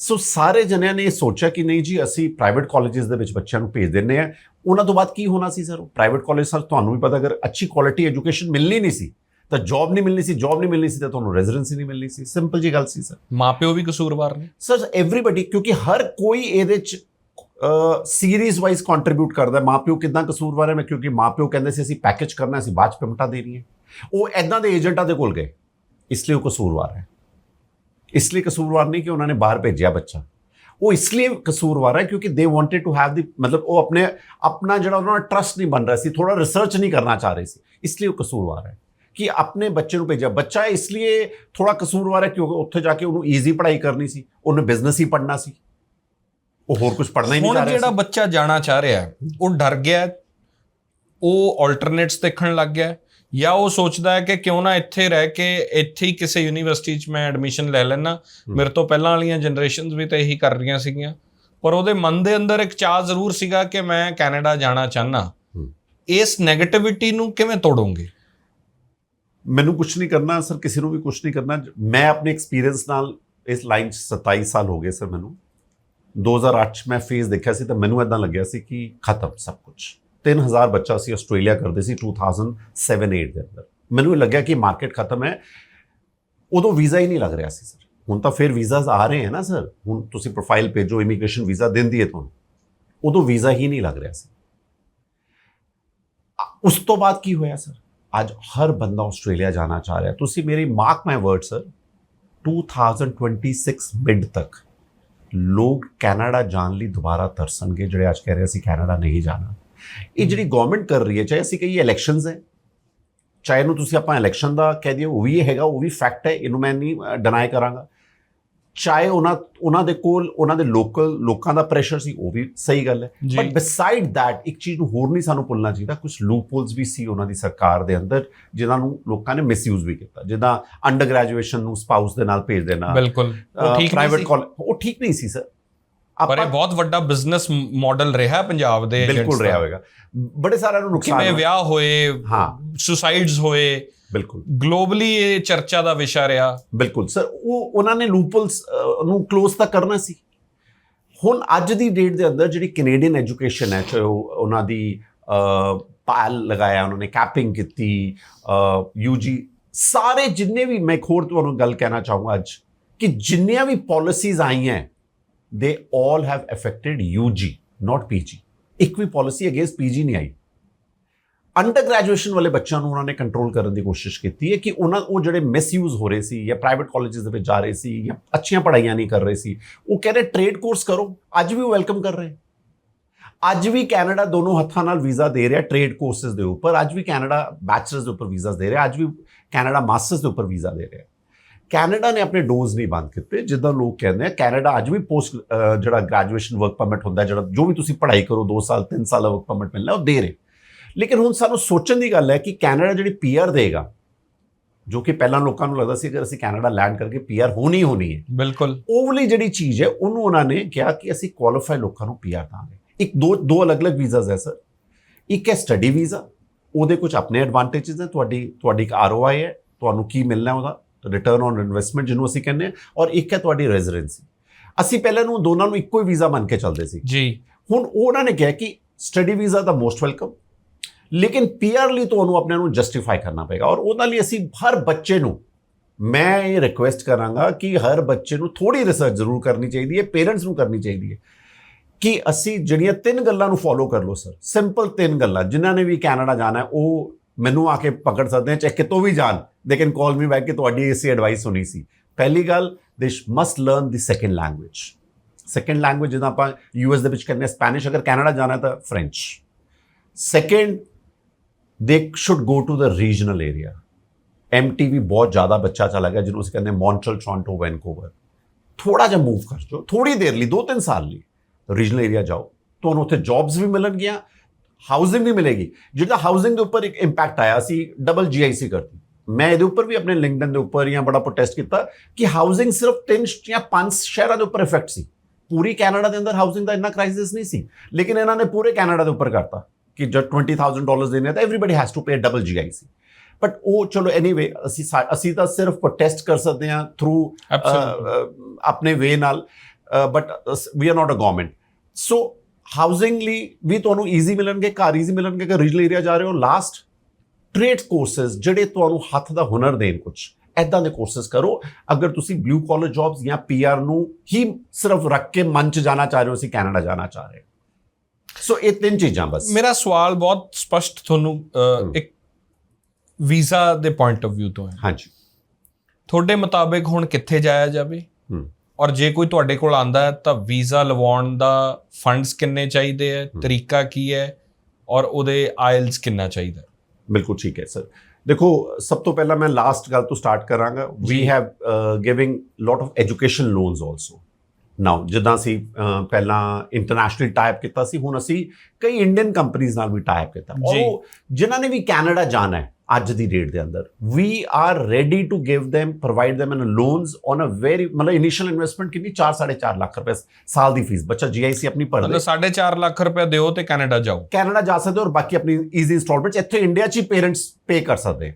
Speaker 1: ਸੋ ਸਾਰੇ ਜਣਿਆਂ ਨੇ ਇਹ ਸੋਚਿਆ ਕਿ ਨਹੀਂ ਜੀ, ਅਸੀਂ ਪ੍ਰਾਈਵੇਟ ਕਾਲਜਸ ਦੇ ਵਿੱਚ ਬੱਚਿਆਂ ਨੂੰ ਭੇਜ ਦਿੰਨੇ ਆ ਉਹਨਾਂ ਤੋਂ ਬਾਅਦ ਕੀ ਹੋਣਾ ਸੀ ਸਰ ਪ੍ਰਾਈਵੇਟ ਕਾਲਜ ਸਰ ਤੁਹਾਨੂੰ ਵੀ ਪਤਾ, ਅਗਰ ਅੱਛੀ ਕੁਆਲਿਟੀ ਐਜੂਕੇਸ਼ਨ ਮਿਲਣੀ ਨਹੀਂ ਸੀ ਤਾਂ ਜੌਬ ਨਹੀਂ ਮਿਲਣੀ ਸੀ ਜੌਬ ਨਹੀਂ ਮਿਲਣੀ ਸੀ ਤਾਂ ਤੁਹਾਨੂੰ ਰੈਜ਼ੀਡੈਂਸੀ ਨਹੀਂ ਮਿਲਣੀ ਸੀ। ਸਿੰਪਲ ਜੀ ਗੱਲ ਸੀ ਸਰ
Speaker 2: ਮਾਪਿਓ ਵੀ ਕਸੂਰਵਾਰ ਨੇ।
Speaker 1: ਸਰ ਐਵਰੀਬਾਡੀ ਕਿਉਂਕਿ ਹਰ ਕੋਈ ਇਹਦੇ ਚ ਸੀਰੀਜ਼ ਵਾਈਜ਼ ਕੰਟਰੀਬਿਊਟ ਕਰਦਾ ਹੈ। ਮਾਪਿਓ ਕਿਦਾਂ ਕਸੂਰਵਾਰ ਹੈ? ਮੈਂ ਕਿਉਂਕਿ ਮਾਪਿਓ ਕਹਿੰਦੇ ਸੀ ਅਸੀਂ ਪੈਕੇਜ ਕਰਨਾ ਅਸੀਂ ਬਾਅਦ ਚ ਪੇਮੈਂਟਾਂ ਦੇ ਰਹੀ ਹੈ ਉਹ ਐਦਾਂ ਦੇ ਏਜੰਟਾਂ ਦੇ ਕੋਲ ਗਏ। ਇਸ ਲਈ ਉਹ ਕਸੂਰਵਾਰ ਹੈ। ਇਸ ਲਈ ਕਸੂਰਵਾਰ ਨਹੀਂ ਕਿ ਉਹਨਾਂ ਨੇ ਬਾਹਰ ਭੇਜਿਆ ਬੱਚਾ। ਉਹ ਇਸ ਲਈ ਕਸੂਰਵਾਰ ਹੈ ਕਿਉਂਕਿ ਦੇ ਵਾਂਟਡ ਟੂ ਹੈਵ ਦੀ ਮਤਲਬ ਉਹ ਆਪਣੇ ਆਪਣਾ ਜਿਹੜਾ ਉਹਨਾਂ ਦਾ ਟਰਸਟ ਨਹੀਂ ਬਣ ਰਿਹਾ ਸੀ ਥੋੜਾ ਰਿਸਰਚ ਨਹੀਂ ਕਰਨਾ ਚਾਹ ਰਹੇ ਸੀ। ਇਸ ਲਈ ਉਹ ਕਸੂਰਵਾਰ ਹੈ। ਕਿ ਆਪਣੇ ਬੱਚੇ ਨੂੰ ਭੇਜਿਆ ਬੱਚਾ ਇਸ ਲਈ ਥੋੜਾ ਕਸੂਰਵਾਰ ਹੈ ਕਿਉਂਕਿ ਉੱਥੇ ਜਾ ਕੇ ਉਹਨੂੰ ਈਜ਼ੀ ਪੜ੍ਹਾਈ ਕਰਨੀ ਸੀ ਉਹਨੇ ਬਿਜ਼ਨਸ ਹੀ ਪੜ੍ਹਨਾ ਸੀ ਉਹ ਹੋਰ ਕੁਝ ਪੜ੍ਹਨਾ ਹੀ ਨਹੀਂ
Speaker 2: ਹੁਣ
Speaker 1: ਚਾਹ ਰਿਹਾ
Speaker 2: ਜਿਹੜਾ
Speaker 1: ਸੀ
Speaker 2: ਬੱਚਾ ਜਾਣਾ ਚਾਹ ਰਿਹਾ ਹੈ, ਉਹ ਡਰ ਗਿਆ ਉਹ ਆਲਟਰਨੇਟਸ ਦੇਖਣ ਲੱਗ ਗਿਆ ਜਾਂ ਉਹ ਸੋਚਦਾ ਹੈ ਕਿ ਕਿਉਂ ਨਾ ਇੱਥੇ ਰਹਿ ਕੇ ਇੱਥੇ ਹੀ ਕਿਸੇ ਯੂਨੀਵਰਸਿਟੀ 'ਚ ਮੈਂ ਐਡਮਿਸ਼ਨ ਲੈ ਲੈਣਾ ਮੇਰੇ ਤੋਂ ਪਹਿਲਾਂ ਵਾਲੀਆਂ ਜਨਰੇਸ਼ਨਸ ਵੀ ਤਾਂ ਇਹੀ ਕਰ ਰਹੀਆਂ ਸੀਗੀਆਂ ਪਰ ਉਹਦੇ ਮਨ ਦੇ ਅੰਦਰ ਇੱਕ ਚਾਹ ਜ਼ਰੂਰ ਸੀਗਾ ਕਿ ਮੈਂ ਕੈਨੇਡਾ ਜਾਣਾ ਚਾਹਨਾ। ਇਸ 네ਗੇਟਿਵਿਟੀ ਨੂੰ ਕਿਵੇਂ ਤੋੜੋਗੇ
Speaker 1: ਮੈਨੂੰ ਕੁਝ ਨਹੀਂ ਕਰਨਾ, ਸਰ, ਕਿਸੇ ਨੂੰ ਵੀ ਕੁਝ ਨਹੀਂ ਕਰਨਾ। ਮੈਂ ਆਪਣੇ ਐਕਸਪੀਰੀਅੰਸ ਨਾਲ ਇਸ ਲਾਈਨ 'ਚ 27 ਸਾਲ ਹੋ ਗਏ, ਸਰ, ਮੈਨੂੰ। 2008 'ਚ ਮੈਂ ਫੇਸ ਦੇਖਿਆ ਸੀ ਤਾਂ ਮੈਨੂੰ ਇਦਾਂ ਲੱਗਿਆ ਸੀ ਕਿ ਖਤਮ ਸਭ ਕੁਝ 3000 ਬੱਚਾ ਸੀ ਆਸਟ੍ਰੇਲੀਆ ਕਰਦੇ ਸੀ 2007-8 ਦੇ ਅੰਦਰ। ਮੈਨੂੰ ਇਹ ਲੱਗਿਆ ਕਿ ਮਾਰਕੀਟ ਖਤਮ ਹੈ। ਉਦੋਂ ਵੀਜ਼ਾ ਹੀ ਨਹੀਂ ਲੱਗ ਰਿਹਾ ਸੀ, ਸਰ। ਹੁਣ ਤਾਂ ਫਿਰ ਵੀਜ਼ਾਸ ਆ ਰਹੇ ਹਨ ਨਾ, ਸਰ। ਹੁਣ ਤੁਸੀਂ ਪ੍ਰੋਫਾਈਲ ਭੇਜੋ ਇਮੀਗ੍ਰੇਸ਼ਨ ਵੀਜ਼ਾ ਦਿੰਦੀ ਹੈ ਤੁਹਾਨੂੰ। ਉਦੋਂ ਵੀਜ਼ਾ ਹੀ ਨਹੀਂ ਲੱਗ ਰਿਹਾ ਸੀ। ਉਸ ਤੋਂ ਬਾਅਦ ਕੀ ਹੋਇਆ, ਸਰ? ਅੱਜ ਹਰ ਬੰਦਾ ਆਸਟ੍ਰੇਲੀਆ ਜਾਣਾ ਚਾਹ ਰਿਹਾ ਤੁਸੀਂ ਮੇਰੀ mark my word sir 2026 mid ਤੱਕ ਲੋਕ ਕੈਨੇਡਾ ਜਾਣ ਲਈ ਦੁਬਾਰਾ ਤਰਸਣਗੇ ਜਿਹੜੇ ਅੱਜ ਕਹਿ ਰਹੇ ਅਸੀਂ ਕੈਨੇਡਾ ਨਹੀਂ ਜਾਣਾ ਇਹ ਜਿਹੜੀ ਗਵਰਨਮੈਂਟ ਕਰ ਰਹੀ ਹੈ ਚਾਹੇ ਅਸੀਂ ਕਹੀਏ ਇਲੈਕਸ਼ਨਸ ਹੈ ਚਾਹੇ ਇਹਨੂੰ ਤੁਸੀਂ ਆਪਾਂ ਇਲੈਕਸ਼ਨ ਦਾ ਕਹਿ ਦਿਓ ਉਹ ਵੀ ਹੈਗਾ ਉਹ ਵੀ ਫੈਕਟ ਹੈ ਇਹਨੂੰ ਮੈਂ ਨਹੀਂ ਡਿਨਾਈ ਕਰਾਂਗਾ ਚਾਹੇ ਉਹਨਾਂ ਉਹਨਾਂ ਦੇ ਕੋਲ ਉਹਨਾਂ ਦੇ ਲੋਕਲ ਲੋਕਾਂ ਦਾ ਪ੍ਰੈਸ਼ਰ ਸੀ ਉਹ ਵੀ ਸਹੀ ਗੱਲ ਹੈ। ਬਟ ਬਿਸਾਈਡ ਥੈਟ ਇੱਕ ਚੀਜ਼ ਨੂੰ ਹੋਰ ਨਹੀਂ ਸਾਨੂੰ ਭੁੱਲਣਾ ਚਾਹੀਦਾ ਕੁਝ ਲੂਪਹੋਲਸ ਵੀ ਸੀ ਉਹਨਾਂ ਦੀ ਸਰਕਾਰ ਦੇ ਅੰਦਰ ਜਿਨ੍ਹਾਂ ਨੂੰ ਲੋਕਾਂ ਨੇ ਮਿਸਯੂਜ਼ ਵੀ ਕੀਤਾ। ਜਿੱਦਾਂ ਅੰਡਰ ਗ੍ਰੈਜੂਏਸ਼ਨ ਨੂੰ ਸਪਾਊਸ ਦੇ ਨਾਲ ਭੇਜ ਦੇਣਾ
Speaker 2: ਬਿਲਕੁਲ। ਉਹ ਠੀਕ ਨਹੀਂ ਸੀ।
Speaker 1: ਉਹ ਠੀਕ ਨਹੀਂ ਸੀ ਸਰ
Speaker 2: ਪਰ ਇਹ ਬਹੁਤ ਵੱਡਾ ਬਿਜ਼ਨਸ ਮਾਡਲ ਰਿਹਾ ਪੰਜਾਬ ਦੇ
Speaker 1: ਬਿਲਕੁਲ ਰਿਹਾ। ਹੋਵੇਗਾ ਬੜੇ ਸਾਰਿਆਂ ਨੂੰ ਨੁਕਸਾਨ
Speaker 2: ਕਿਵੇਂ। ਵਿਆਹ ਹੋਏ
Speaker 1: ਹਾਂ।
Speaker 2: ਸੁਸਾਈਡਸ ਹੋਏ
Speaker 1: ਬਿਲਕੁਲ।
Speaker 2: ਗਲੋਬਲੀ ਇਹ ਚਰਚਾ ਦਾ ਵਿਸ਼ਾ ਰਿਹਾ।
Speaker 1: ਬਿਲਕੁਲ। ਸਰ ਉਹ ਉਹਨਾਂ ਨੇ ਲੂਪਲਸ ਨੂੰ ক্লোਜ਼ ਤਾਂ ਕਰਨਾ ਸੀ। ਹੁਣ ਅੱਜ ਦੀ ਡੇਟ ਦੇ ਅੰਦਰ ਜਿਹੜੀ ਕੈਨੇਡੀਅਨ ਐਜੂਕੇਸ਼ਨ ਹੈ ਚਾਹੇ ਉਹ ਉਹਨਾਂ ਦੀ ਪਾਲ ਲਗਾਇਆ ਉਹਨਾਂ ਨੇ ਕੈਪਿੰਗ ਕੀਤੀ ਯੂਜੀ ਸਾਰੇ ਜਿੰਨੇ ਵੀ ਮੈਂ ਹੋਰ ਤੁਹਾਨੂੰ ਗੱਲ ਕਹਿਣਾ ਚਾਹੂੰਗਾ ਅੱਜ ਕਿ ਜਿੰਨੀਆਂ ਵੀ ਪਾਲਿਸੀਜ਼ ਆਈਆਂ they all have affected UG not PG ਇੱਕ ਵੀ ਪਾਲਿਸੀ ਅਗੇਂਸਟ ਪੀਜੀ ਨਹੀਂ ਆਈ। ਅੰਡਰ ਗ੍ਰੈਜੂਏਸ਼ਨ ਵਾਲੇ ਬੱਚਿਆਂ ਨੂੰ ਉਹਨਾਂ ਨੇ ਕੰਟਰੋਲ ਕਰਨ ਦੀ ਕੋਸ਼ਿਸ਼ ਕੀਤੀ ਹੈ ਕਿ ਉਹਨਾਂ ਉਹ ਜਿਹੜੇ ਮਿਸਯੂਜ਼ ਹੋ ਰਹੇ ਸੀ ਜਾਂ ਪ੍ਰਾਈਵੇਟ ਕਾਲਜਸ ਦੇ ਵਿੱਚ ਜਾ ਰਹੇ ਸੀ ਜਾਂ ਅੱਛੀਆਂ ਪੜ੍ਹਾਈਆਂ ਨਹੀਂ ਕਰ ਰਹੇ ਸੀ ਉਹ ਕਹਿੰਦੇ ਟ੍ਰੇਡ ਕੋਰਸ ਕਰੋ ਅੱਜ ਵੀ ਉਹ ਵੈਲਕਮ ਕਰ ਰਹੇ ਅੱਜ ਵੀ ਕੈਨੇਡਾ ਦੋਨੋਂ ਹੱਥਾਂ ਨਾਲ ਵੀਜ਼ਾ ਦੇ ਰਿਹਾ ਟ੍ਰੇਡ ਕੋਰਸਸ ਦੇ ਉੱਪਰ ਅੱਜ ਵੀ ਕੈਨੇਡਾ ਬੈਚਲਰਸ ਦੇ ਉੱਪਰ ਵੀਜ਼ਾਸ ਦੇ ਰਿਹਾ ਅੱਜ ਵੀ ਕੈਨੇਡਾ ਮਾਸਟਰਸ ਦੇ ਉੱਪਰ ਵੀਜ਼ਾ ਦੇ ਰਿਹਾ ਕੈਨੇਡਾ ਨੇ ਆਪਣੇ ਡੋਜ਼ ਨਹੀਂ ਬੰਦ ਕੀਤੇ ਜਿੱਦਾਂ ਲੋਕ ਕਹਿੰਦੇ ਆ ਕੈਨੇਡਾ ਅੱਜ ਵੀ ਪੋਸਟ ਜਿਹੜਾ ਗ੍ਰੈਜੂਏਸ਼ਨ ਵਰਕ ਪਰਮਿਟ ਹੁੰਦਾ ਜਿਹੜਾ ਜੋ ਵੀ ਤੁਸੀਂ ਪੜ੍ਹਾਈ ਕਰੋ 2 ਸਾਲ 3 ਸਾਲ ਦਾ ਵਰਕ ਪਰਮਿਟ ਮਿਲਣਾ ਉਹ ਦੇ ਰਹੇ ਲੇਕਿਨ ਹੁਣ ਸਾਨੂੰ ਸੋਚਣ ਦੀ ਗੱਲ ਹੈ ਕਿ ਕੈਨੇਡਾ ਜਿਹੜੀ ਪੀਆਰ ਦੇਗਾ ਜੋ ਕਿ ਪਹਿਲਾਂ ਲੋਕਾਂ ਨੂੰ ਲੱਗਦਾ ਸੀ ਅਗਰ ਅਸੀਂ ਕੈਨੇਡਾ ਲੈਂਡ ਕਰਕੇ ਪੀਆਰ ਹੋਣੀ ਹੋਣੀ ਹੈ।
Speaker 2: ਬਿਲਕੁਲ।
Speaker 1: ਉਹ ਵਾਲੀ ਜਿਹੜੀ ਚੀਜ਼ ਹੈ ਉਹਨੂੰ ਉਹਨਾਂ ਨੇ ਕਿਹਾ ਕਿ ਅਸੀਂ ਕੁਆਲੀਫਾਈ ਲੋਕਾਂ ਨੂੰ ਪੀਆਰ ਦਾਂਗੇ। ਇੱਕ ਦੋ ਦੋ ਅਲੱਗ-ਅਲੱਗ ਵੀਜ਼ਾਸ ਹੈ ਸਰ। ਇੱਕ ਹੈ ਸਟੱਡੀ ਵੀਜ਼ਾ ਉਹਦੇ ਕੁਝ ਆਪਣੇ ਐਡਵਾਂਟੇजेस ਹੈ ਤੁਹਾਡੀ ਤੁਹਾਡੀ ਇੱਕ ਆਰਓਆਈ ਹੈ ਤੁਹਾਨੂੰ ਕੀ ਮਿਲਣਾ ਉਹਦਾ ਰਿਟਰਨ ਔਨ ਇਨਵੈਸਟਮੈਂਟ ਜਿਹਨੂੰ ਅਸੀਂ ਕਹਿੰਦੇ ਹਾਂ ਔਰ ਇੱਕ ਹੈ ਤੁਹਾਡੀ ਰੈਜ਼ੀਡੈਂਸੀ ਅਸੀਂ ਪਹਿਲਾਂ ਨੂੰ ਦੋਨਾਂ ਨੂੰ ਇੱਕੋ ਹੀ ਵੀਜ਼ਾ ਮੰਨ ਕੇ ਚੱਲਦੇ ਸੀ।
Speaker 2: ਜੀ।
Speaker 1: ਹੁਣ ਉਹ ਉਹਨਾਂ ਨੇ ਕਿਹਾ ਕਿ ਸਟੱਡੀ ਵੀਜ਼ਾ ਦਾ ਮੋਸਟ ਵੈਲਕਮ ਲੇਕਿਨ ਪੀਆਰ ਲਈ ਤੁਹਾਨੂੰ ਆਪਣੇ ਨੂੰ ਜਸਟੀਫਾਈ ਕਰਨਾ ਪਏਗਾ ਔਰ ਉਹਦੇ ਲਈ ਅਸੀਂ ਹਰ ਬੱਚੇ ਨੂੰ ਮੈਂ ਇਹ ਰਿਕੁਐਸਟ ਕਰਾਂਗਾ ਕਿ ਹਰ ਬੱਚੇ ਨੂੰ ਥੋੜੀ ਰਿਸਰਚ ਜ਼ਰੂਰ ਕਰਨੀ ਚਾਹੀਦੀ ਹੈ ਪੇਰੈਂਟਸ ਨੂੰ ਕਰਨੀ ਚਾਹੀਦੀ ਹੈ ਕਿ ਅਸੀਂ ਜਿਹੜੀਆਂ ਤਿੰਨ ਗੱਲਾਂ ਨੂੰ ਫੋਲੋ ਕਰ ਲਓ ਸਰ ਸਿੰਪਲ ਤਿੰਨ ਗੱਲਾਂ, ਜਿਨ੍ਹਾਂ ਨੇ ਵੀ ਕੈਨੇਡਾ ਜਾਣਾ ਹੈ, ਉਹ ਮੈਨੂੰ ਆ ਕੇ ਪਕੜ ਸਕਦੇ ਆ ਚਾਹੇ ਕਿਤੋਂ ਵੀ ਜਾਣ they can call me back ਕਿ ਤੁਹਾਡੀ ਇਸੇ ਐਡਵਾਈਸ ਹੋਣੀ ਸੀ। ਪਹਿਲੀ ਗੱਲ they must learn the second language second language ਜਿੱਦਾਂ ਆਪਾਂ ਯੂਐਸ ਦੇ ਵਿੱਚ ਕਹਿੰਦੇ ਸਪੈਨਿਸ਼ ਅਗਰ ਕੈਨੇਡਾ ਜਾਣਾ ਤਾਂ French second they should go to the regional area MTV ਬਹੁਤ ਜ਼ਿਆਦਾ ਬੱਚਾ ਚਲਾ ਗਿਆ ਜਿਹਨੂੰ ਅਸੀਂ ਕਹਿੰਦੇ ਮੌਂਟਰਲ ਟੋਰਾਂਟੋ ਵੈਨਕੂਵਰ ਥੋੜਾ ਜਿਹਾ ਮੂਵ ਕਰ ਜਾਓ ਥੋੜੀ ਦੇਰ ਲਈ 2-3 ਸਾਲ ਲਈ ਰੀਜਨਲ ਏਰੀਆ ਜਾਓ ਤੁਹਾਨੂੰ ਉੱਥੇ ਜੌਬਸ ਵੀ ਮਿਲਣਗੀਆਂ ਹਾਊਸਿੰਗ ਵੀ ਮਿਲੇਗੀ ਜਿਹੜਾ ਹਾਊਸਿੰਗ ਦੇ ਉੱਪਰ ਇੱਕ ਇੰਪੈਕਟ ਆਇਆ ਸੀ ਡਬਲ ਜੀਆਈਸੀ ਕਰਤੀ ਮੈਂ ਇਹਦੇ ਉੱਪਰ ਵੀ ਆਪਣੇ ਲਿੰਕਡਨ ਦੇ ਉੱਪਰ ਜਾਂ ਬੜਾ ਪ੍ਰੋਟੈਸਟ ਕੀਤਾ ਕਿ ਹਾਊਸਿੰਗ ਸਿਰਫ 3 ਜਾਂ 5 ਸ਼ਹਿਰਾਂ ਦੇ ਉੱਪਰ ਇਫੈਕਟ ਸੀ ਪੂਰੀ ਕੈਨੇਡਾ ਦੇ ਅੰਦਰ ਹਾਊਸਿੰਗ ਦਾ ਇੰਨਾ ਕ੍ਰਾਈਸਿਸ ਨਹੀਂ ਸੀ ਲੇਕਿਨ ਇਹਨਾਂ ਨੇ ਪੂਰੇ ਕੈਨੇਡਾ ਦੇ ਉੱਪਰ ਕਰਤਾ ਕਿ ਜਦ 20000 ਡਾਲਰਸ ਦੇਣੇ ਤਾਂ everybody has to pay double GIC but ਉਹ ਚਲੋ ਐਨੀਵੇ ਅਸੀਂ ਅਸੀਂ ਤਾਂ ਸਿਰਫ ਪ੍ਰੋਟੈਸਟ ਕਰ ਸਕਦੇ ਹਾਂ ਥਰੂ. ਆਪਣੇ ਵੇ ਨਾਲ but we are not a government so housing ਲਈ ਵੀ ਤੁਹਾਨੂੰ ਈਜ਼ੀ ਮਿਲਣਗੇ ਘਰ ਈਜ਼ੀ ਮਿਲਣਗੇ ਕਿ ਰੀਜਨਲ ਏਰੀਆ ਜਾ ਰਹੇ ਹੋ ਲਾਸਟ ਟ੍ਰੇਡ ਕੋਰਸਸ ਜਿਹੜੇ ਤੁਹਾਨੂੰ ਹੱਥ ਦਾ ਹੁਨਰ ਦੇਣ ਕੁਝ ਐਦਾਂ ਦੇ ਕੋਰਸਸ ਕਰੋ। ਅਗਰ ਤੁਸੀਂ ਬਲੂ ਕਾਲਰ ਜੌਬਸ ਜਾਂ ਪੀਆਰ ਨੂੰ ਹੀ ਸਿਰਫ ਰੱਖ ਕੇ ਮਨ ਚ ਜਾਣਾ ਚਾਹ ਰਹੇ ਹੋ ਅਸੀਂ ਕੈਨੇਡਾ ਜਾਣਾ ਚਾਹ ਰਹੇ ਹਾਂ। ਸੋ ਇਹ ਤਿੰਨ ਚੀਜ਼ਾਂ ਬਸ।
Speaker 2: ਮੇਰਾ ਸਵਾਲ ਬਹੁਤ ਸਪਸ਼ਟ ਤੁਹਾਨੂੰ ਇੱਕ ਵੀਜ਼ਾ ਦੇ ਪੁਆਇੰਟ ਆਫ View ਤੋਂ ਹੈ।
Speaker 1: ਹਾਂਜੀ।
Speaker 2: ਤੁਹਾਡੇ ਮੁਤਾਬਿਕ ਹੁਣ ਕਿੱਥੇ ਜਾਇਆ ਜਾਵੇ? ਔਰ ਜੇ ਕੋਈ ਤੁਹਾਡੇ ਕੋਲ ਆਂਦਾ ਹੈ ਤਾਂ ਵੀਜ਼ਾ ਲਵਾਉਣ ਦਾ ਫੰਡਸ ਕਿੰਨੇ ਚਾਹੀਦੇ ਹੈ ਤਰੀਕਾ ਕੀ ਹੈ ਔਰ ਉਹਦੇ ਆਇਲਸ ਕਿੰਨਾ ਚਾਹੀਦਾ?
Speaker 1: ਬਿਲਕੁਲ ਠੀਕ ਹੈ ਸਰ। ਦੇਖੋ ਸਭ ਤੋਂ ਪਹਿਲਾਂ ਮੈਂ ਲਾਸਟ ਗੱਲ ਤੋਂ ਸਟਾਰਟ ਕਰਾਂਗਾ।
Speaker 2: We.
Speaker 1: Have giving lot of education loans also now ਜਿੱਦਾਂ ਅਸੀਂ ਪਹਿਲਾਂ ਇੰਟਰਨੈਸ਼ਨਲ ਟਾਈਪ ਕੀਤਾ ਸੀ ਹੁਣ ਅਸੀਂ ਕਈ ਇੰਡੀਅਨ ਕੰਪਨੀਆਂ ਨਾਲ ਵੀ ਟਾਈਪ ਕੀਤਾ। ਉਹ ਜਿਨ੍ਹਾਂ ਨੇ ਵੀ ਕੈਨੇਡਾ ਜਾਣਾ ਹੈ ਅੱਜ ਦੀ ਡੇਟ ਦੇ ਅੰਦਰ we are ready to give them provide them in loans on a very ਮਤਲਬ ਇਨੀਸ਼ੀਅਲ ਇਨਵੈਸਟਮੈਂਟ ਕਿੰਨੀ? 4.5 ਲੱਖ ਰੁਪਏ ਸਾਲ ਦੀ ਫੀਸ ਬੱਚਾ ਜੀਆਈਸੀ ਆਪਣੀ ਭਰ ਦੇ
Speaker 2: ਮਤਲਬ 4.5 ਲੱਖ ਰੁਪਏ ਦਿਓ ਤੇ ਕੈਨੇਡਾ ਜਾਓ।
Speaker 1: ਕੈਨੇਡਾ ਜਾ ਸਕਦੇ ਹੋ ਔਰ ਬਾਕੀ ਆਪਣੀ ਈਜ਼ੀ ਇੰਸਟਾਲਮੈਂਟਸ ਇੱਥੇ ਇੰਡੀਆ 'ਚ ਹੀ ਪੇਰੈਂਟਸ ਪੇ ਕਰ ਸਕਦੇ।